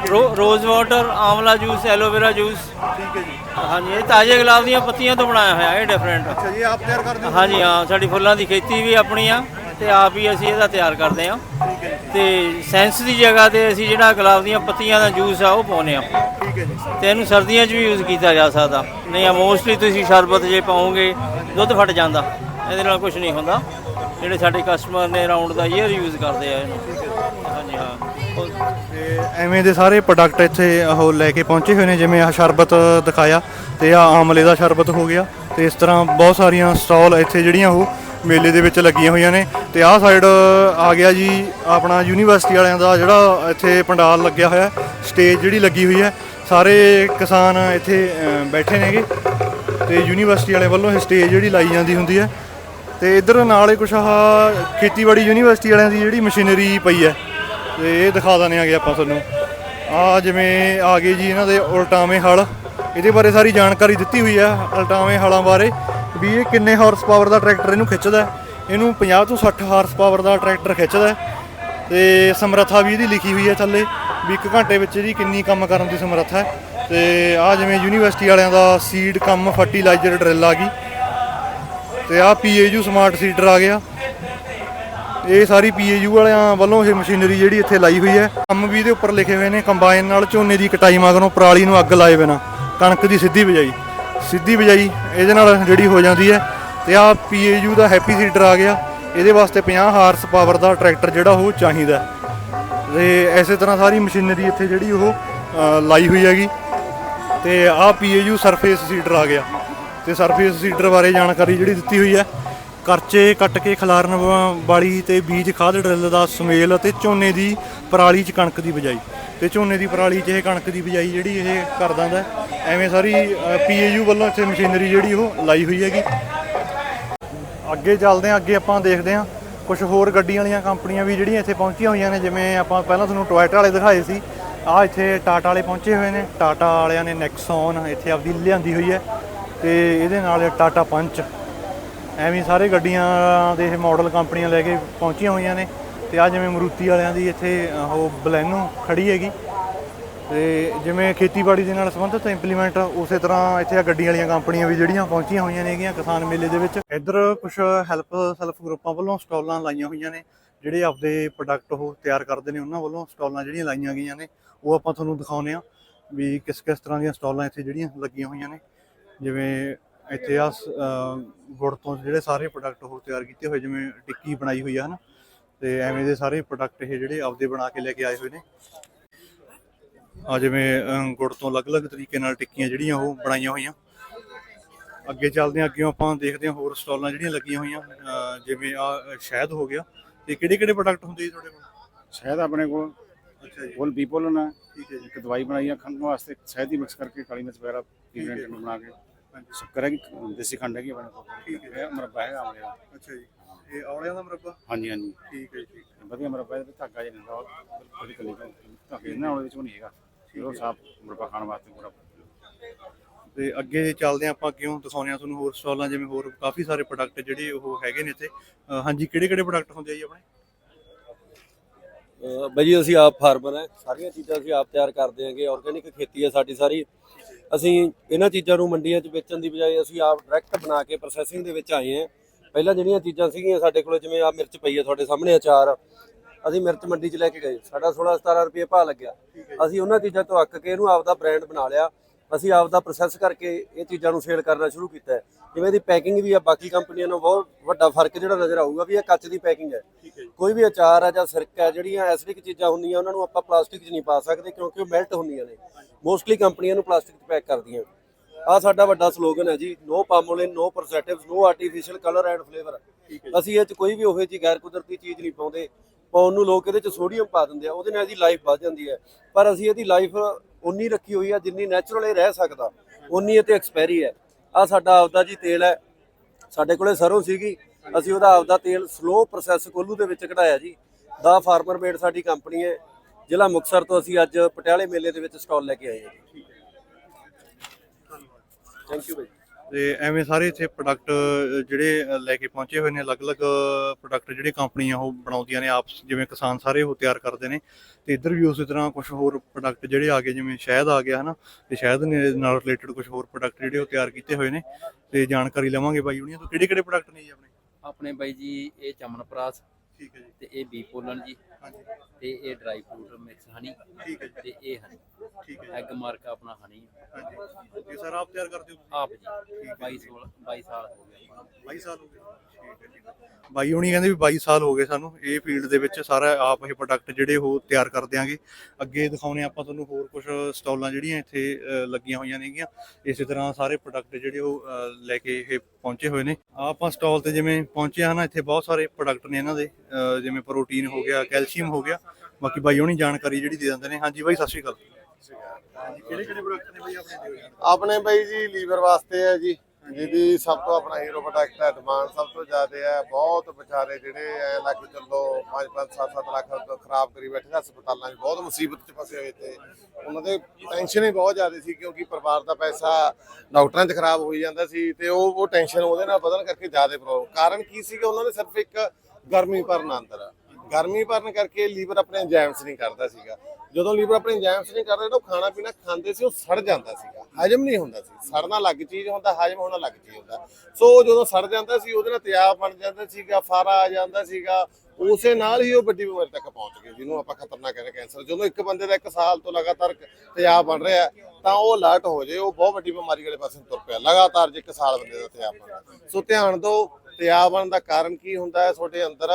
ਰੋ- ਰੋਜ਼ ਵਾਟਰ ਆਮਲਾ ਜੂਸ ਐਲੋਵੇਰਾ ਜੂਸ। ਠੀਕ ਹੈ ਜੀ। ਹਾਂਜੀ ਇਹ ਤਾਜ਼ੇ ਗੁਲਾਬ ਦੀਆਂ ਪੱਤੀਆਂ ਤੋਂ ਬਣਾਇਆ ਹੋਇਆ ਇਹ ਡਿਫਰੈਂਟ ਅੱਛਾ ਜੀ ਆਪ ਤਿਆਰ ਕਰਦੇ ਹੋ? ਹਾਂਜੀ ਹਾਂ ਸਾਡੀ ਫੁੱਲਾਂ ਦੀ ਖੇਤੀ ਵੀ ਆਪਣੀ ਆ ਤੇ ਆਪ ਹੀ ਅਸੀਂ ਇਹਦਾ ਤਿਆਰ ਕਰਦੇ ਆ ਤੇ ਸੈਂਸ ਦੀ ਜਗ੍ਹਾ ਤੇ ਅਸੀਂ ਜਿਹੜਾ ਗੁਲਾਬ ਦੀਆਂ ਪੱਤੀਆਂ ਦਾ ਜੂਸ ਆ ਉਹ ਪਾਉਂਦੇ ਆ ਠੀਕ ਹੈ ਜੀ। ਤੇ ਇਹਨੂੰ ਸਰਦੀਆਂ 'ਚ ਵੀ ਯੂਜ਼ ਕੀਤਾ ਜਾ ਸਕਦਾ। ਨਹੀਂ ਆ ਮੋਸਟਲੀ ਤੁਸੀਂ ਸ਼ਰਬਤ ਜੇ ਪਾਓਗੇ ਦੁੱਧ ਫਟ ਜਾਂਦਾ। ਇਹਦੇ ਨਾਲ ਕੁਝ ਨਹੀਂ ਹੁੰਦਾ। ਜਿਹੜੇ ਸਾਡੇ ਕਸਟਮਰ ਨੇ ਰਾਉਂਡ ਦਾ ਈਅਰ ਯੂਜ਼ ਕਰਦੇ ਆ ਇਹਨੂੰ। ਹਾਂਜੀ ਹਾਂ। ਉਹ- ਤੇ ਐਵੇਂ ਦੇ ਸਾਰੇ ਪ੍ਰੋਡਕਟ ਇੱਥੇ ਉਹ ਲੈ ਕੇ ਪਹੁੰਚੇ ਹੋਏ ਨੇ ਜਿਵੇਂ ਆਹ ਸ਼ਰਬਤ ਦਿਖਾਇਆ ਤੇ ਆ ਆਮਲੇ ਦਾ ਸ਼ਰਬਤ ਹੋ ਗਿਆ ਤੇ ਇਸ ਤਰ੍ਹਾਂ ਬਹੁਤ ਸਾਰੀਆਂ ਸਟਾਲ ਇੱਥੇ ਜਿਹੜੀਆਂ ਉਹ ਮੇਲੇ ਦੇ ਵਿੱਚ ਲੱਗੀਆਂ ਹੋਈਆਂ ਨੇ ਤੇ ਆਹ ਸਾਈਡ ਆ ਗਿਆ ਜੀ ਆਪਣਾ ਯੂਨੀਵਰਸਿਟੀ ਵਾਲਿਆਂ ਦਾ ਜਿਹੜਾ ਇੱਥੇ ਪੰਡਾਲ ਲੱਗਿਆ ਹੋਇਆ ਸਟੇਜ ਜਿਹੜੀ ਲੱਗੀ ਹੋਈ ਹੈ ਸਾਰੇ ਕਿਸਾਨ ਇੱਥੇ ਅ, ਬੈਠੇ ਨੇਗੇ ਤੇ ਯੂਨੀਵਰਸਿਟੀ ਵਾਲੇ ਵੱਲੋਂ ਇਹ ਸਟੇਜ ਜਿਹੜੀ ਲਾਈ ਜਾਂਦੀ ਹੁੰਦੀ ਹੈ। ਤੇ ਇਧਰ ਨਾਲ ਹੀ ਕੁਛ ਆਹ ਖੇਤੀਬਾੜੀ ਯੂਨੀਵਰਸਿਟੀ ਵਾਲਿਆਂ ਦੀ ਜਿਹੜੀ ਮਸ਼ੀਨਰੀ ਪਈ ਹੈ, ਤੇ ਇਹ ਦਿਖਾ ਦਨੇ ਆਗੇ ਆਪਾਂ ਤੁਹਾਨੂੰ। ਆ ਜਿਵੇਂ ਆ ਗਏ ਜੀ ਇਹਨਾਂ ਦੇ ਉਲਟਾਵੇਂ ਹਲ, ਇਹਦੇ ਬਾਰੇ ਸਾਰੀ ਜਾਣਕਾਰੀ ਦਿੱਤੀ ਹੋਈ ਹੈ ਉਲਟਾਵੇਂ ਹਲਾਂ ਬਾਰੇ, ਵੀ ਇਹ ਕਿੰਨੇ ਹਾਰਸ ਪਾਵਰ ਦਾ ਟਰੈਕਟਰ ਇਹਨੂੰ ਖਿੱਚਦਾ ਇਹਨੂੰ 50 ਤੋਂ 60 ਹਾਰਸ ਪਾਵਰ ਦਾ ਟਰੈਕਟਰ ਖਿੱਚਦਾ ਹੈ। ਤੇ ਸਮਰੱਥਾ ਵੀ ਇਹਦੀ ਲਿਖੀ ਹੋਈ ਹੈ ਥੱਲੇ, ਵੀ 1 ਘੰਟੇ ਵਿੱਚ ਇਹਦੀ ਕਿੰਨੀ ਕੰਮ ਕਰਨ ਦੀ ਸਮਰੱਥਾ ਹੈ। ਤੇ ਆ ਜਿਵੇਂ ਯੂਨੀਵਰਸਿਟੀ ਵਾਲਿਆਂ ਦਾ ਸੀਡ ਕੰਮ ਫਰਟੀਲਾਈਜ਼ਰ ਡਰਿਲ ਆ ਗਈ। ਤੇ ਆ ਪੀਏਯੂ ਸਮਾਰਟ ਸੀਡਰ ਆ ਗਿਆ। ਇਹ ਸਾਰੀ ਪੀਏਯੂ ਵਾਲਿਆਂ ਵੱਲੋਂ ਇਹ ਮਸ਼ੀਨਰੀ ਜਿਹੜੀ ਇੱਥੇ ਲਾਈ ਹੋਈ ਹੈ। ਕੰਮ ਵੀ ਇਹਦੇ ਉੱਪਰ ਲਿਖੇ ਹੋਏ ਨੇ ਕੰਬਾਈਨ ਨਾਲ ਝੋਨੇ ਦੀ ਕਟਾਈ ਮਗਰੋਂ ਪਰਾਲੀ ਨੂੰ ਅੱਗ ਲਾਏ ਬਿਨਾ। ਕਣਕ ਦੀ ਸਿੱਧੀ ਬਿਜਾਈ। ਸਿੱਧੀ ਬਿਜਾਈ, ਇਹਦੇ ਨਾਲ ਜਿਹੜੀ ਹੋ ਜਾਂਦੀ ਹੈ। ਤੇ ਆ ਪੀਏਯੂ ਦਾ ਹੈਪੀ ਸੀਡਰ ਆ ਗਿਆ। ਇਹਦੇ ਵਾਸਤੇ 50 ਹਾਰਸ ਪਾਵਰ ਦਾ ਟਰੈਕਟਰ ਜਿਹੜਾ ਉਹ ਚਾਹੀਦਾ। ਹੈ। ਤੇ ਐਸੇ ਤਰ੍ਹਾਂ ਸਾਰੀ ਮਸ਼ੀਨਰੀ ਇੱਥੇ ਜਿਹੜੀ ਉਹ ਲਾਈ ਹੋਈ ਹੈਗੀ। ਤੇ ਆ ਪੀਏਯੂ ਸਰਫੇਸ ਸੀਡਰ ਆ ਗਿਆ। ਤੇ ਸਰਫੇਸ ਸੀਡਰ ਬਾਰੇ ਜਾਣਕਾਰੀ ਜਿਹੜੀ ਦਿੱਤੀ ਹੋਈ ਹੈ। ਕਰਚੇ ਕੱਟ ਕੇ ਖਿਲਾਰਨ ਵਾ- ਵਾਲੀ ਤੇ ਬੀਜ ਖਾਦ ਡਰਿੱਲ ਦਾ ਸੁਮੇਲ ਅਤੇ ਝੋਨੇ ਦੀ ਪਰਾਲੀ 'ਚ ਕਣਕ ਦੀ ਬਿਜਾਈ। ਤੇ ਝੋਨੇ ਦੀ ਪਰਾਲੀ 'ਚ ਇਹ ਕਣਕ ਦੀ ਬਿਜਾਈ ਜਿਹੜੀ ਇਹ ਕਰ ਦਿੰਦਾ ਐਵੇਂ ਸਾਰੀ ਪੀਏਯੂ ਵੱਲੋਂ ਇੱਥੇ ਮਸ਼ੀਨਰੀ ਜਿਹੜੀ ਉਹ ਲਾਈ ਹੋਈ ਹੈਗੀ। ਅੱਗੇ ਚੱਲਦੇ ਹਾਂ, ਅੱਗੇ ਆਪਾਂ ਦੇਖਦੇ ਹਾਂ। ਕੁਝ ਹੋਰ ਗੱਡੀਆਂ ਵਾਲੀਆਂ ਕੰਪਨੀਆਂ ਵੀ ਜਿਹੜੀਆਂ ਇੱਥੇ ਪਹੁੰਚੀਆਂ ਹੋਈਆਂ ਨੇ, ਜਿਵੇਂ ਆਪਾਂ ਪਹਿਲਾਂ ਤੁਹਾਨੂੰ ਟੋਇਟਾ ਵਾਲੇ ਦਿਖਾਏ ਸੀ। ਆ ਇੱਥੇ ਟਾਟਾ ਵਾਲੇ ਪਹੁੰਚੇ ਹੋਏ ਨੇ। ਟਾਟਾ ਵਾਲਿਆਂ ਨੇ ਨੈਕਸੋਨ ਇੱਥੇ ਆਪਦੀ ਲਿਆਂਦੀ ਹੋਈ ਹੈ। ਤੇ ਇਹਦੇ ਨਾਲ ਟਾਟਾ ਪੰਚ ਐਵੇਂ ਸਾਰੇ ਗੱਡੀਆਂ ਦੇ ਇਹ ਮਾਡਲ ਕੰਪਨੀਆਂ ਲੈ ਕੇ ਪਹੁੰਚੀਆਂ ਹੋਈਆਂ ਨੇ। ਤੇ ਆ ਜਿਵੇਂ ਮਰੂਤੀ ਵਾਲਿਆਂ ਦੀ ਇੱਥੇ ਉਹ ਬਲੈਨੋ ਖੜੀ ਹੈਗੀ। ਤੇ ਜਿਵੇਂ ਖੇਤੀਬਾੜੀ ਦੇ ਨਾਲ ਸੰਬੰਧਿਤ ਇੰਪਲੀਮੈਂਟ ਉਸੇ ਤਰ੍ਹਾਂ ਇੱਥੇ ਆ ਗੱਡੀਆਂ ਵਾਲੀਆਂ ਕੰਪਨੀਆਂ ਵੀ ਜਿਹੜੀਆਂ ਪਹੁੰਚੀਆਂ ਹੋਈਆਂ ਨੇਗੀਆਂ ਕਿਸਾਨ ਮੇਲੇ ਦੇ ਵਿੱਚ। ਇੱਧਰ ਕੁਝ ਹੈਲਪ ਸੈਲਫ ਗਰੁੱਪਾਂ ਵੱਲੋਂ ਸਟਾਲਾਂ ਲਾਈਆਂ ਹੋਈਆਂ ਨੇ, ਜਿਹੜੇ ਆਪਦੇ ਪ੍ਰੋਡਕਟ ਉਹ ਤਿਆਰ ਕਰਦੇ ਨੇ, ਉਹਨਾਂ ਵੱਲੋਂ ਸਟਾਲਾਂ ਜਿਹੜੀਆਂ ਲਾਈਆਂ ਗਈਆਂ ਨੇ, ਉਹ ਆਪਾਂ ਤੁਹਾਨੂੰ ਦਿਖਾਉਂਦੇ ਆ ਵੀ ਕਿਸ ਕਿਸ ਤਰ੍ਹਾਂ ਦੀਆਂ ਸਟਾਲਾਂ ਇੱਥੇ ਜਿਹੜੀਆਂ ਲੱਗੀਆਂ ਹੋਈਆਂ ਨੇ। ਜਿਵੇਂ ਇੱਥੇ ਆ ਗੁੜ ਤੋਂ ਜਿਹੜੇ ਸਾਰੇ ਪ੍ਰੋਡਕਟ ਉਹ ਤਿਆਰ ਕੀਤੇ ਹੋਏ ਜਿਵੇਂ ਟਿੱਕੀ ਬਣਾਈ ਹੋਈ ਆ ਹਨ? ਤੇ ਐਵੇਂ ਦੇ ਸਾਰੇ ਪ੍ਰੋਡਕਟ ਇਹ ਜਿਹੜੇ ਆਪਦੇ ਬਣਾ ਕੇ ਲੈ ਕੇ ਆਏ ਹੋਏ ਨੇ। ਆ ਜਿਵੇਂ ਗੁੜ ਤੋਂ ਅਲੱਗ-ਅਲੱਗ ਤਰੀਕੇ ਨਾਲ ਟਿੱਕੀਆਂ ਜਿਹੜੀਆਂ ਉਹ ਬਣਾਈਆਂ ਹੋਈਆਂ। ਅੱਗੇ ਚੱਲਦੇ ਹਾਂ ਅੱਗੇ ਆਪਾਂ ਦੇਖਦੇ ਹਾਂ ਹੋਰ ਸਟਾਲਾਂ ਜਿਹੜੀਆਂ ਲੱਗੀਆਂ ਹੋਈਆਂ ਜਿਵੇਂ ਆ ਸ਼ਹਿਦ ਹੋ ਗਿਆ। ਤੇ ਕਿਹੜੇ-ਕਿਹੜੇ ਪ੍ਰੋਡਕਟ ਹੁੰਦੇ ਜੀ ਤੁਹਾਡੇ ਕੋਲ? ਸ਼ਹਿਦ ਆਪਣੇ ਕੋਲ ਅੱਛਾ ਜੀ। ਕੋਲ ਬੀਪੋਲਨ ਹੈ ਠੀਕ ਹੈ ਜੀ। ਇੱਕ ਦਵਾਈ ਬਣਾਈ ਹੈ ਖੰਘ ਵਾਸਤੇ ਸ਼ਹਿਦ ਹੀ ਮਿਕਸ ਕਰਕੇ ਕਾਲੀ ਮਿਰਚ ਵਗੈਰਾ ਨੂੰ ਬਣਾ ਕੇ। ਸ਼ੱਕਰ ਹੈ ਦੇਸੀ ਖੰਡ ਹੈਗੀ ਆਪਣੇ ਕੋਲ। ਠੀਕ ਹੈ। ਮਰਬਾ ਹੈ ਆਮਲੇ ਦਾ ਅੱਛਾ ਜੀ। ਇਹ ਔਲਿਆਂ ਦਾ ਮੁਰੱਬਾ? ਹਾਂਜੀ ਹਾਂਜੀ। ਠੀਕ ਹੈ ਜੀ। ਵਧੀਆ ਮਰਬਾ ਇਹਦੇ ਵਿੱਚ ਧਾਗਾ ਜਿਹਾ ਨਹੀਂ ਹੁੰਦਾ ਕਦੀ ਕਲੀ ਧਾਗੇ ਨਾ ਉਹਦੇ ਵਿੱਚ ਉਹ ਨਹੀਂ ਹੈਗਾ। ਉਹ ਸਾਫ਼ ਮਰਬਾ ਖਾਣ ਵਾਸਤੇ ਪੂਰਾ। ਤੇ ਅੱਗੇ ਚੱਲਦੇ ਹਾਂ ਆਪਾਂ ਕਿਉਂ ਦਿਖਾਉਂਦੇ ਹਾਂ ਤੁਹਾਨੂੰ ਹੋਰ ਸਟਾਲਾਂ ਜਿਵੇਂ ਹੋਰ ਕਾਫੀ ਸਾਰੇ ਪ੍ਰੋਡਕਟ ਜਿਹੜੇ ਉਹ ਹੈਗੇ ਨੇ ਇੱਥੇ। ਹਾਂਜੀ ਕਿਹੜੇ ਕਿਹੜੇ ਪ੍ਰੋਡਕਟ ਹੁੰਦੇ ਆ ਜੀ ਆਪਣੇ? ਬਾਈ ਜੀ ਅਸੀਂ ਆਪ ਫਾਰਮਰ ਹਾਂ। ਸਾਰੀਆਂ ਚੀਜ਼ਾਂ ਅਸੀਂ ਆਪ ਤਿਆਰ ਕਰਦੇ ਹਾਂਗੇ। ਆਰਗੇਨਿਕ ਖੇਤੀ ਹੈ ਸਾਡੀ ਸਾਰੀ। ਅਸੀਂ ਇਹਨਾਂ ਚੀਜ਼ਾਂ ਨੂੰ ਮੰਡੀਆਂ 'ਚ ਵੇਚਣ ਦੀ ਬਜਾਏ ਅਸੀਂ ਆਪ ਡਾਇਰੈਕਟ ਬਣਾ ਕੇ ਪ੍ਰੋਸੈਸਿੰਗ ਦੇ ਵਿੱਚ ਆਏ ਹਾਂ। ਪਹਿਲਾਂ ਜਿਹੜੀਆਂ ਚੀਜ਼ਾਂ ਸੀਗੀਆਂ ਸਾਡੇ ਕੋਲ ਜਿਵੇਂ ਆ ਮਿਰਚ ਪਈ ਹੈ ਤੁਹਾਡੇ ਸਾਹਮਣੇ ਅਚਾਰ ਅਸੀਂ ਮਿਰਚ ਮੰਡੀ 'ਚ ਲੈ ਕੇ ਗਏ। ਸਾਡਾ 16 17 ਰੁਪਏ ਭਾਅ ਲੱਗਿਆ। ਅਸੀਂ ਉਹਨਾਂ ਚੀਜ਼ਾਂ ਤੋਂ ਅੱਕ ਕੇ ਇਹਨੂੰ ਆਪਦਾ ਬ੍ਰਾਂਡ ਬਣਾ ਲਿਆ। ਅਸੀਂ ਆਪਦਾ ਪ੍ਰੋਸੈਸ ਕਰਕੇ ਇਹ ਚੀਜ਼ਾਂ ਨੂੰ ਸੇਲ ਕਰਨਾ ਸ਼ੁਰੂ ਕੀਤਾ ਹੈ। ਜਿਵੇਂ ਇਹਦੀ ਪੈਕਿੰਗ ਵੀ ਆ ਬਾਕੀ ਕੰਪਨੀਆਂ ਨਾਲੋਂ ਬਹੁਤ ਵੱਡਾ ਫ਼ਰਕ ਜਿਹੜਾ ਨਜ਼ਰ ਆਊਗਾ ਵੀ ਇਹ ਕੱਚ ਦੀ ਪੈਕਿੰਗ ਹੈ। ਕੋਈ ਵੀ ਅਚਾਰ ਹੈ ਜਾਂ ਸਿਰਕਾ ਹੈ ਜਿਹੜੀਆਂ ਐਸਿਡਿਕ ਚੀਜ਼ਾਂ ਹੁੰਦੀਆਂ ਉਹਨਾਂ ਨੂੰ ਆਪਾਂ ਪਲਾਸਟਿਕ 'ਚ ਨਹੀਂ ਪਾ ਸਕਦੇ ਕਿਉਂਕਿ ਉਹ ਮੈਲਟ ਹੁੰਦੀਆਂ ਨੇ। ਮੋਸਟਲੀ ਕੰਪਨੀਆਂ ਨੂੰ ਪਲਾਸਟਿਕ 'ਚ ਪੈਕ ਕਰਦੀਆਂ। ਆ ਸਾਡਾ ਵੱਡਾ ਸਲੋਗਨ ਹੈ ਜੀ no palmolein no preservatives no artificial colour and flavour ਅਸੀਂ ਇਹ 'ਚ ਕੋਈ ਵੀ ਉਹੋ ਜਿਹੀ ਗੈਰ ਕੁਦਰਤੀ ਚੀਜ਼ ਨਹੀਂ ਪਾਉਂਦੇ। ਪਾਉਣ ਨੂੰ ਲੋਕ ਇਹਦੇ 'ਚ ਸੋਡੀਅਮ ਪਾ ਦਿੰਦੇ ਆ ਉਹਦੇ ਨਾਲ ਇਹਦੀ ਲਾਈਫ ਵੱਧ ਜਾਂਦੀ ਹੈ। ਪਰ ਅਸੀਂ ਇਹਦੀ ਲਾਈਫ ਉਨੀ ਰੱਖੀ ਹੋਈ ਆ ਜਿੰਨੀ ਨੈਚੁਰਲ ਇਹ ਰਹਿ ਸਕਦਾ। ਉਨੀ ਇਹ ਤੇ ਐਕਸਪਾਇਰੀ ਹੈ। ਆ ਸਾਡਾ ਆਪਦਾ ਜੀ ਤੇਲ ਹੈ। ਸਾਡੇ ਕੋਲੇ ਸਰੋਂ ਸੀਗੀ। ਅਸੀਂ ਉਹਦਾ ਆਪਦਾ ਤੇਲ ਸਲੋ ਪ੍ਰੋਸੈਸ ਕੋਲੂ ਦੇ ਵਿੱਚ ਕਢਾਇਆ ਜੀ। ਦਾ ਫਾਰਮਰ ਮੇਡ ਸਾਡੀ ਕੰਪਨੀ ਹੈ। ਜ਼ਿਲ੍ਹਾ ਮੁਕਤਸਰ ਤੋਂ ਅਸੀਂ ਅੱਜ ਪਟਿਆਲੇ ਮੇਲੇ ਦੇ ਵਿੱਚ ਸਟਾਲ ਲੈ ਕੇ ਆਏ ਹਾਂ ਜੀ। ਥੈਂਕ ਯੂ ਬਾਈ। ਤੇ ਐਵੇਂ ਸਾਰੇ ਇੱਥੇ ਪ੍ਰੋਡਕਟ ਜਿਹੜੇ ਲੈ ਕੇ ਪਹੁੰਚੇ ਹੋਏ ਨੇ, ਅਲੱਗ-ਅਲੱਗ ਪ੍ਰੋਡਕਟ ਜਿਹੜੇ ਕੰਪਨੀਆਂ ਉਹ ਬਣਾਉਂਦੀਆਂ ਨੇ ਆਪ ਜਿਵੇਂ ਕਿਸਾਨ ਸਾਰੇ ਉਹ ਤਿਆਰ ਕਰਦੇ ਨੇ। ਤੇ ਇੱਧਰ ਵੀ ਉਸੇ ਤਰ੍ਹਾਂ ਕੁਝ ਹੋਰ ਪ੍ਰੋਡਕਟ ਜਿਹੜੇ ਆ ਗਏ, ਜਿਵੇਂ ਸ਼ਹਿਦ ਆ ਗਿਆ, ਹਨਾ? ਤੇ ਸ਼ਹਿਦ ਨੇ ਨਾਲ ਰਿਲੇਟਡ ਕੁਝ ਹੋਰ ਪ੍ਰੋਡਕਟ ਜਿਹੜੇ ਉਹ ਤਿਆਰ ਕੀਤੇ ਹੋਏ ਨੇ। ਤੇ ਜਾਣਕਾਰੀ ਲਵਾਂਗੇ ਬਾਈ ਹੁਣੀਆਂ, ਤੋਂ ਕਿਹੜੇ-ਕਿਹੜੇ ਪ੍ਰੋਡਕਟ ਨੇ ਜੀ ਆਪਣੇ? ਆਪਣੇ ਬਾਈ ਜੀ, ਇਹ ਚਮਨਪਰਾਸ। ਠੀਕ ਹੈ ਜੀ। ਤੇ ਇਹ ਬੀ ਪੋਲਨ ਜੀ। ਹਾਂਜੀ। ਤੇ ਇਹ ਡਰਾਈ ਫਰੂਟ ਮਿਕਸ ਹਨੀ। ਠੀਕ ਹੈ ਜੀ। ਤੇ ਇਹ ਹਨੀ। ਠੀਕ ਹੈ ਐਗ ਮਾਰਕ ਆਪਣਾ ਹਨੀ। ਹਾਂਜੀ। ਇਹ ਸਾਰਾ ਆਪ ਤਿਆਰ ਕਰਦੇ ਹੋ ਆਪ ਜੀ। 22 ਸਾਲ 22 ਸਾਲ ਹੋ ਗਏ। ਆਪਾਂ ਨੂੰ। 22 ਸਾਲ ਹੋ ਗਏ। ਠੀਕ ਹੈ ਬਾਈ ਹੁਣੀ ਕਹਿੰਦੇ ਵੀ 22 ਸਾਲ ਹੋ ਗਏ ਸਾਨੂੰ। ਇਹ ਫੀਲਡ ਦੇ ਵਿੱਚ ਸਾਰਾ ਆਪ ਇਹ ਪ੍ਰੋਡਕਟ ਜਿਹੜੇ ਉਹ ਤਿਆਰ ਕਰ ਦਿਆਂਗੇ ਅੱਗੇ ਦਿਖਾਉਣੇ ਆਪਾਂ ਤੁਹਾਨੂੰ ਹੋਰ ਕੁਝ ਸਟਾਲਾਂ ਜਿਹੜੀਆਂ ਇੱਥੇ ਅ, ਲੱਗੀਆਂ ਹੋਈਆਂ ਨੇਗੀਆਂ। ਇਸੇ ਤਰ੍ਹਾਂ ਸਾਰੇ ਪ੍ਰੋਡਕਟ ਜਿਹੜੇ ਉਹ ਅ, ਲੈ ਕੇ ਇਹ ਪਹੁੰਚੇ ਹੋਏ ਨੇ। ਆਹ ਆਪਾਂ ਸਟਾਲ ਤੇ ਜਿਵੇਂ ਪਹੁੰਚੇ ਹਾਂ ਨਾ ਇੱਥੇ ਬਹੁਤ ਸਾਰੇ ਪ੍ਰੋਡਕਟ ਨੇ ਇਹਨਾਂ ਦੇ। ਜਿਵੇਂ ਪ੍ਰੋਟੀਨ ਹੋ ਗਿਆ ਕੈਲਸ਼ੀਅਮ ਹੋ ਗਿਆ ਬਾਕੀ ਬਾਈ ਹੁਣੀ ਜਾਣਕਾਰੀ ਜਿਹੜੀ ਦੇ ਦਿੰਦੇ ਨੇ। ਹਾਂਜੀ ਬਾਈ ਸਤਿ ਸ਼੍ਰੀ ਅਕਾਲ। ਹਾਂਜੀ ਕਿਹੜੇ ਕਿਹੜੇ ਪ੍ਰੋਡਕਟ ਨੇ ਬਾਈ ਆਪਣੇ ਦੇ ਆਪਣੇ ਬਾਈ ਜੀ ਲੀਵਰ ਵਾਸਤੇ ਹੈ ਜੀ ਜਿਹਦੀ ਸਭ ਤੋਂ ਆਪਣਾ ਹੀਰੋ ਪ੍ਰੋਡਕਟ ਹੈ ਡਿਮਾਂਡ ਸਭ ਤੋਂ ਜ਼ਿਆਦਾ ਹੈ। ਬਹੁਤ ਵਿਚਾਰੇ ਜਿਹੜੇ ਐ ਲੱਗ ਚੱਲੋ 5-5 7-7 ਲੱਖ ਤੋਂ ਖਰਾਬ ਕਰੀ ਬੈਠੇ ਨੇ ਹਸਪਤਾਲਾਂ 'ਚ ਬਹੁਤ ਮੁਸੀਬਤ 'ਚ ਫਸੇ ਹੋਏ ਤੇ ਉਹਨਾਂ ਦੇ ਟੈਨਸ਼ਨ ਹੀ ਬਹੁਤ ਜ਼ਿਆਦਾ ਸੀ ਕਿਉਂਕਿ ਪਰਿਵਾਰ ਦਾ ਪੈਸਾ ਡਾਕਟਰਾਂ 'ਚ ਖਰਾਬ ਹੋਈ ਜਾਂਦਾ ਸੀ ਤੇ ਉਹ ਉਹ ਟੈਨਸ਼ਨ ਉਹਦੇ ਨਾਲ ਵਧਣ ਕਰਕੇ ਜ਼ਿਆਦਾ ਪ੍ਰੋਬਲਮ ਕਾਰਨ ਕੀ ਸੀਗਾ ਉਹਨਾਂ ਨੇ ਸਿਰਫ ਇੱਕ ਗਰਮੀ ਭਰਨ ਅੰਦਰ। ਗਰਮੀ ਭਰਨ ਕਰਕੇ ਲੀਵਰ ਆਪਣੇ ਐਂਜ਼ਾਈਮਸ ਨਹੀਂ ਕਰਦਾ ਸੀਗਾ। ਜਦੋਂ ਲੀਵਰ ਆਪਣੇ ਐਂਜ਼ਾਈਮਸ ਨਹੀਂ ਕਰਦਾ ਤਾਂ ਖਾਣਾ ਪੀਣਾ ਖਾਂਦੇ ਸੀ, ਉਹ ਸੜ ਜਾਂਦਾ ਸੀਗਾ। ਹਜਮ ਨਹੀਂ ਹੁੰਦਾ ਸੀ। ਸੜਨਾ ਅਲੱਗ ਚੀਜ਼ ਹੁੰਦਾ, ਹਜਮ ਹੋਣਾ ਅਲੱਗ ਚੀਜ਼ ਹੁੰਦਾ। ਸੋ ਜਦੋਂ ਸੜ ਜਾਂਦਾ ਸੀ, ਉਹਦੇ ਨਾਲ ਤਿਆਬ ਬਣ ਜਾਂਦਾ ਸੀਗਾ, ਫਾਰਾ ਆ ਜਾਂਦਾ ਸੀਗਾ। ਉਸੇ ਨਾਲ ਹੀ ਉਹ ਵੱਡੀ ਬਿਮਾਰੀ ਤੱਕ ਪਹੁੰਚ ਗਏ ਜਿਹਨੂੰ ਆਪਾਂ ਖਤਰਨਾਕ ਕਹਿੰਦੇ ਕੈਂਸਰ। ਜਦੋਂ ਇੱਕ ਬੰਦੇ ਦਾ ਇੱਕ ਸਾਲ ਤੋਂ ਲਗਾਤਾਰ ਤਿਆਬ ਬਣ ਰਿਹਾ, ਤਾਂ ਉਹ ਅਲਰਟ ਹੋ ਜਾਏ। ਉਹ ਬਹੁਤ ਵੱਡੀ ਬਿਮਾਰੀ ਵਾਲੇ ਪਾਸੇ ਨੂੰ ਤੁਰ ਪਿਆ। ਲਗਾਤਾਰ ਜੇ ਇੱਕ ਸਾਲ ਬੰਦੇ ਦਾ ਤਿਆਬ ਬਣਦਾ ਸੋ ਧਿਆਨ ਦਿਓ ਟਿਆਬ ਦਾ ਕਾਰਨ ਕੀ ਹੁੰਦਾ ਹੈ? ਤੁਹਾਡੇ ਅੰਦਰ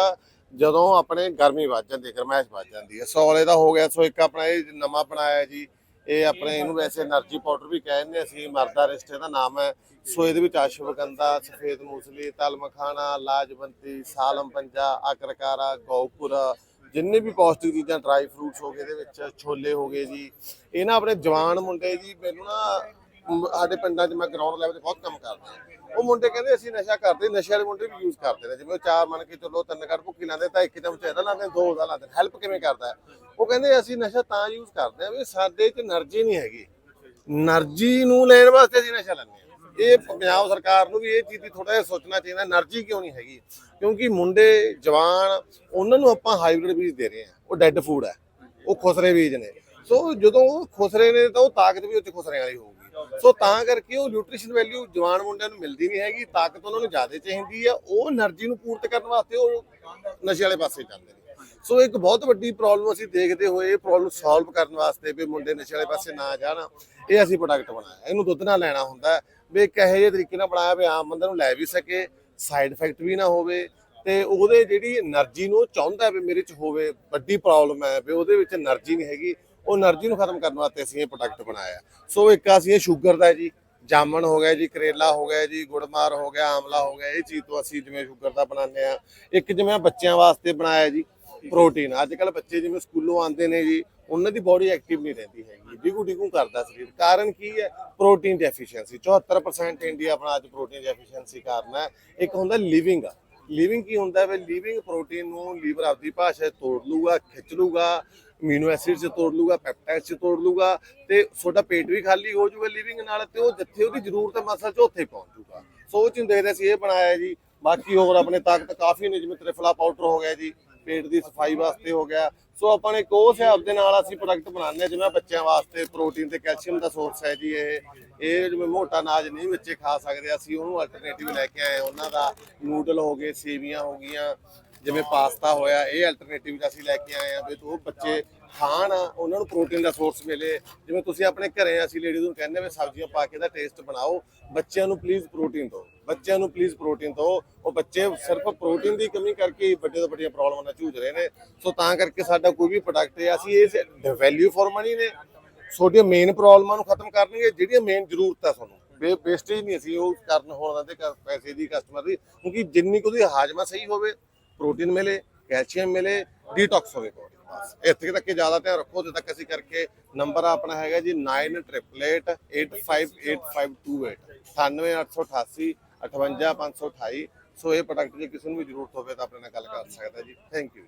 ਜਦੋਂ ਆਪਣੇ ਗਰਮੀ ਵੱਧ ਜਾਂਦੀ ਹੈ ਗਰਮੈਸ਼ ਵੱਧ ਜਾਂਦੀ ਹੈ। ਸੋਲੇ ਦਾ ਹੋ ਗਿਆ ਸੋ ਇੱਕ ਆਪਣਾ ਇਹ ਨਵਾਂ ਬਣਾਇਆ ਜੀ। ਇਹ ਆਪਣੇ ਇਹਨੂੰ ਵੈਸੇ એનર્ਜੀ ਪਾਊਡਰ ਵੀ ਕਹਿੰਦੇ ਅਸੀਂ ਮਰਦਾ ਰਿਸ਼ਤੇ ਦਾ ਨਾਮ ਹੈ। ਸੋ ਇਹਦੇ ਵਿੱਚ ਅਸ਼ਵਗੰਧਾ ਸਫੇਦ ਮੂਸਲੀ ਤਲ ਮਖਾਣਾ ਲਾਜਵੰਤੀ ਸਾਲਮ ਪੰਜਾ ਅਕਰਕਾਰਾ ਗੌਪੁਰਾ ਜਿੰਨੇ ਵੀ ਪੌਸ਼ਟਿਕ ਚੀਜ਼ਾਂ ਡਰਾਈ ਫਰੂਟਸ ਹੋ ਗਏ ਇਹਦੇ ਵਿੱਚ ਛੋਲੇ ਹੋ ਗਏ ਜੀ। ਇਹ ਨਾ ਆਪਣੇ ਜਵਾਨ ਮੁੰਡੇ ਜੀ ਮੈਨੂੰ ਨਾ ਸਾਡੇ ਪਿੰਡਾਂ 'ਚ ਮੈਂ ਗਰਾਊਂਡ ਲੈਵਲ ਤੇ ਬਹੁਤ ਕੰਮ ਕਰਦਾ ਉਹ ਮੁੰਡੇ ਕਹਿੰਦੇ ਅਸੀਂ ਨਸ਼ਾ ਕਰਦੇ, ਨਸ਼ੇ ਵਾਲੇ ਮੁੰਡੇ ਵੀ ਯੂਜ਼ ਕਰਦੇ ਨੇ। ਜਿਵੇਂ ਉਹ ਚਾਰ ਮੰਨ ਕੇ ਚੱਲੋ, ਤਿੰਨ ਘੜ ਭੁੱਕੀ ਲਾਉਂਦੇ, ਤਾਂ ਇੱਕ ਚਮਚ ਇਹਦਾ ਲਾਉਂਦੇ, ਦੋ ਦਾ ਲਾਉਂਦੇ ਹੈਲਪ ਕਿਵੇਂ ਕਰਦਾ ਉਹ ਕਹਿੰਦੇ ਅਸੀਂ ਨਸ਼ਾ ਤਾਂ ਯੂਜ਼ ਕਰਦੇ ਆ ਵੀ ਸਾਡੇ 'ਚ એનર્ਜੀ ਨਹੀਂ ਹੈਗੀ। એનર્ਜੀ ਨੂੰ ਲੈਣ ਵਾਸਤੇ ਅਸੀਂ ਨਸ਼ਾ ਲੈਂਦੇ ਆ ਇਹ ਪੰਜਾਬ ਸਰਕਾਰ ਨੂੰ ਵੀ ਇਹ ਚੀਜ਼ ਦੀ ਥੋੜਾ ਜਿਹਾ ਸੋਚਣਾ ਚਾਹੀਦਾ એનર્ਜੀ ਕਿਉਂ ਨਹੀਂ ਹੈਗੀ? ਕਿਉਂਕਿ ਮੁੰਡੇ, ਜਵਾਨ, ਉਹਨਾਂ ਨੂੰ ਆਪਾਂ ਹਾਈਬ੍ਰਿਡ ਬੀਜ ਦੇ ਰਹੇ ਆ ਉਹ ਡੈੱਡ ਫੂਡ ਹੈ। ਉਹ ਖੁਸਰੇ ਬੀਜ ਨੇ। ਸੋ ਜਦੋਂ ਉਹ ਖੁਸਰੇ ਨੇ, ਤਾਂ ਉਹ ਤਾਕਤ ਵੀ ਉੱਚ ਖੁਸਰੇ ਵਾਲੀ ਹੋਊਗੀ। ਸੋ ਤਾਂ ਕਰਕੇ ਉਹ ਨਿਊਟ੍ਰੀਸ਼ਨ ਵੈਲਿਊ ਜਵਾਨ ਮੁੰਡਿਆਂ ਨੂੰ ਮਿਲਦੀ ਨਹੀਂ ਹੈਗੀ, ਤਾਕਤ ਉਹਨਾਂ ਨੂੰ ਜ਼ਿਆਦਾ ਚਾਹੀਦੀ ਹੈ ਉਹ એનર્ਜੀ ਨੂੰ ਪੂਰਤ ਕਰਨ ਵਾਸਤੇ ਉਹ ਨਸ਼ੇ ਵਾਲੇ ਪਾਸੇ ਜਾਂਦੇ ਨੇ। ਸੋ ਇੱਕ ਬਹੁਤ ਵੱਡੀ ਪ੍ਰੋਬਲਮ ਅਸੀਂ ਦੇਖਦੇ ਹੋਏ ਇਹ ਪ੍ਰੋਬਲਮ ਸੋਲਵ ਕਰਨ ਵਾਸਤੇ ਵੀ ਮੁੰਡੇ ਨਸ਼ੇ ਵਾਲੇ ਪਾਸੇ ਨਾ ਜਾਣ, ਇਹ ਅਸੀਂ ਪ੍ਰੋਡਕਟ ਬਣਾਇਆ। ਇਹਨੂੰ ਦੁੱਧ ਨਾਲ ਲੈਣਾ ਹੁੰਦਾ ਵੀ ਇੱਕ ਇਹੋ ਜਿਹੇ ਤਰੀਕੇ ਨਾਲ ਬਣਾਇਆ ਵੀ ਆਮ ਬੰਦੇ ਨੂੰ ਲੈ ਵੀ ਸਕੇ ਸਾਈਡ ਇਫੈਕਟ ਵੀ ਨਾ ਹੋਵੇ, ਤੇ ਉਹਦੇ ਜਿਹੜੀ એનર્ਜੀ ਨੂੰ ਚਾਹੁੰਦਾ ਵੀ ਮੇਰੇ ਚ ਹੋਵੇ, ਵੱਡੀ ਪ੍ਰੋਬਲਮ ਹੈ ਵੀ ਉਹਦੇ ਵਿੱਚ એનર્ਜੀ ਨਹੀਂ ਹੈਗੀ ਉਹ એનર્ਜੀ ਨੂੰ ਖਤਮ ਕਰਨ ਵਾਸਤੇ ਅਸੀਂ ਇਹ ਪ੍ਰੋਡਕਟ ਬਣਾਇਆ। ਸੋ ਇੱਕ ਅਸੀਂ ਇਹ ਸ਼ੂਗਰ ਦਾ ਜੀ, ਜਾਮਣ ਹੋ ਗਿਆ ਜੀ, ਕਰੇਲਾ ਹੋ ਗਿਆ ਜੀ, ਗੁੜਮਾਰ ਹੋ ਗਿਆ, ਆਮਲਾ ਹੋ ਗਿਆ, ਇਹ ਚੀਜ਼ ਤੋਂ ਅਸੀਂ ਜਿਵੇਂ ਸ਼ੂਗਰ ਦਾ ਬਣਾਉਂਦੇ ਆ ਇੱਕ ਜਿਵੇਂ ਬੱਚਿਆਂ ਵਾਸਤੇ ਬਣਾਇਆ ਜੀ ਪ੍ਰੋਟੀਨ ਅੱਜ ਕੱਲ ਬੱਚੇ ਜਿਵੇਂ ਸਕੂਲੋਂ ਆਉਂਦੇ ਨੇ ਜੀ, ਉਹਨਾਂ ਦੀ ਬੋਡੀ ਐਕਟਿਵ ਨਹੀਂ ਰਹਿੰਦੀ ਹੈਗੀ। ਡਿਗੂ ਡਿਗੂ ਕਰਦਾ ਸਰੀਰ। ਕਾਰਨ ਕੀ ਹੈ? ਪ੍ਰੋਟੀਨ ਡੈਫੀਸ਼ੀਐਂਸੀ 74% ਇੰਡੀਆ ਆਪਣਾ ਅੱਜ ਪ੍ਰੋਟੀਨ ਡੈਫੀਸ਼ੀਐਂਸੀ ਕਾਰਨ ਹੈ। ਇੱਕ ਹੁੰਦਾ ਲਿਵਿੰਗ ਲਿਵਿੰਗ ਕੀ ਹੁੰਦਾ ਹੈ? ਲਿਵਿੰਗ ਪ੍ਰੋਟੀਨ ਨੂੰ ਲੀਵਰ ਆਪਦੀ ਭਾਸ਼ਾ ਤੋੜ ਲੂਗਾ ਖਿੱਚ ਲੂਗਾ ਅਮੀਨੋ ਐਸਿਡ 'ਚ ਤੋੜ ਲੂਗਾ, ਪੈਪਟਾਈਡ 'ਚ ਤੋੜ ਲੂਗਾ ਤੇ ਤੁਹਾਡਾ ਪੇਟ ਵੀ ਖਾਲੀ ਹੋ ਜਾਊਗਾ ਲਿਵਿੰਗ ਨਾਲ ਤੇ ਉਹ ਜਿੱਥੇ ਉਹਦੀ ਜ਼ਰੂਰਤ ਹੈ ਮਸਲ 'ਚ ਉੱਥੇ ਪਹੁੰਚ ਜਾਊਗਾ ਸੋ ਉਹ ਦੇਖਦੇ ਸੀ, ਇਹ ਬਣਾਇਆ ਜੀ। ਬਾਕੀ ਹੋਰ ਆਪਣੇ ਤਾਕਤ ਕਾਫੀ ਨੇ, ਜਿਵੇਂ ਤ੍ਰਿਫਲਾ ਪਾਊਡਰ ਹੋ ਗਿਆ ਜੀ, ਪੇਟ ਦੀ ਸਫ਼ਾਈ ਵਾਸਤੇ ਹੋ ਗਿਆ। ਸੋ ਆਪਾਂ ਨੇ ਕੋ ਹਿਸਾਬ ਦੇ ਨਾਲ ਅਸੀਂ ਪ੍ਰੋਡਕਟ ਬਣਾਉਂਦੇ ਹਾਂ, ਜਿਵੇਂ ਬੱਚਿਆਂ ਵਾਸਤੇ ਪ੍ਰੋਟੀਨ ਤੇ ਕੈਲਸ਼ੀਅਮ ਦਾ ਸੋਰਸ ਹੈ ਜੀ ਇਹ। ਇਹ ਜਿਵੇਂ ਮੋਟਾ ਅਨਾਜ ਨਹੀਂ ਬੱਚੇ ਖਾ ਸਕਦੇ, ਅਸੀਂ ਉਹਨੂੰ ਅਲਟਰਨੇਟਿਵ ਲੈ ਕੇ ਆਏ ਉਹਨਾਂ ਦਾ ਨੂਡਲ ਹੋ ਗਏ, ਸੇਵੀਆਂ ਹੋ ਗਈਆਂ ਜਿਵੇਂ ਪਾਸਤਾ ਹੋਇਆ, ਇਹ ਅਲਟਰਨੇਟਿਵ ਅਸੀਂ ਲੈ ਕੇ ਆਏ ਆ ਵੀ ਉਹ ਬੱਚੇ ਖਾਣ, ਉਹਨਾਂ ਨੂੰ ਪ੍ਰੋਟੀਨ ਦਾ ਸੋਰਸ ਮਿਲੇ। ਜਿਵੇਂ ਤੁਸੀਂ ਆਪਣੇ ਘਰੇ ਅਸੀਂ ਲੇਡੀਜ਼ ਨੂੰ ਕਹਿੰਦੇ ਵੀ ਸਬਜ਼ੀਆਂ ਪਾ ਕੇ ਦਾ ਟੇਸਟ ਬਣਾਓ, ਬੱਚਿਆਂ ਨੂੰ ਪਲੀਜ਼ ਪ੍ਰੋਟੀਨ ਦਿਓ। ਬੱਚਿਆਂ ਨੂੰ ਪਲੀਜ਼ ਪ੍ਰੋਟੀਨ ਦਿਓ। ਉਹ ਬੱਚੇ ਸਿਰਫ ਪ੍ਰੋਟੀਨ ਦੀ ਕਮੀ ਕਰਕੇ ਹੀ ਵੱਡੇ ਤੋਂ ਵੱਡੀਆਂ ਪ੍ਰੋਬਲਮਾਂ ਨਾਲ ਜੂਝ ਰਹੇ ਨੇ। ਸੋ ਤਾਂ ਕਰਕੇ ਸਾਡਾ ਕੋਈ ਵੀ ਪ੍ਰੋਡਕਟ ਹੈ, ਅਸੀਂ ਇਹ ਵੈਲਿਊ ਫॉर ਮਨੀ ਨੇ। ਤੁਹਾਡੀਆਂ ਮੇਨ ਪ੍ਰੋਬਲਮਾਂ ਨੂੰ ਖਤਮ ਕਰਨਗੇ, ਜਿਹੜੀਆਂ ਮੇਨ ਜ਼ਰੂਰਤ ਹੈ ਤੁਹਾਨੂੰ। ਵੇ ਵੇਸਟੇਜ ਨਹੀਂ ਅਸੀਂ ਉਹ ਕਰਨ ਹੋਣ ਦਿੰਦੇ ਪੈਸੇ ਦੀ ਕਸਟਮਰ ਦੀ। ਕਿਉਂਕਿ ਜਿੰਨੀ ਕੁ ਉਹਦੀ ਹਾਜ਼ਮਾ ਸਹੀ ਹੋਵੇ ਪ੍ਰੋਟੀਨ ਮਿਲੇ ਕੈਲਸ਼ੀਅਮ ਮਿਲੇ ਡੀਟੌਕਸ ਹੋਵੇ body ਬਸ, ਇੱਥੇ ਤੱਕ ਜ਼ਿਆਦਾ ਧਿਆਨ ਰੱਖੋ ਜਦੋਂ ਤੱਕ ਅਸੀਂ ਕਰਕੇ ਨੰਬਰ ਆਪਣਾ ਹੈਗਾ ਜੀ 9888858528 98888 58528 ਸੋ ਇਹ ਪ੍ਰੋਡਕਟ ਜੇ ਕਿਸੇ ਨੂੰ ਵੀ ਜ਼ਰੂਰਤ ਹੋਵੇ ਤਾਂ ਆਪਣੇ ਨਾਲ ਗੱਲ ਕਰ ਸਕਦਾ ਜੀ। Thank you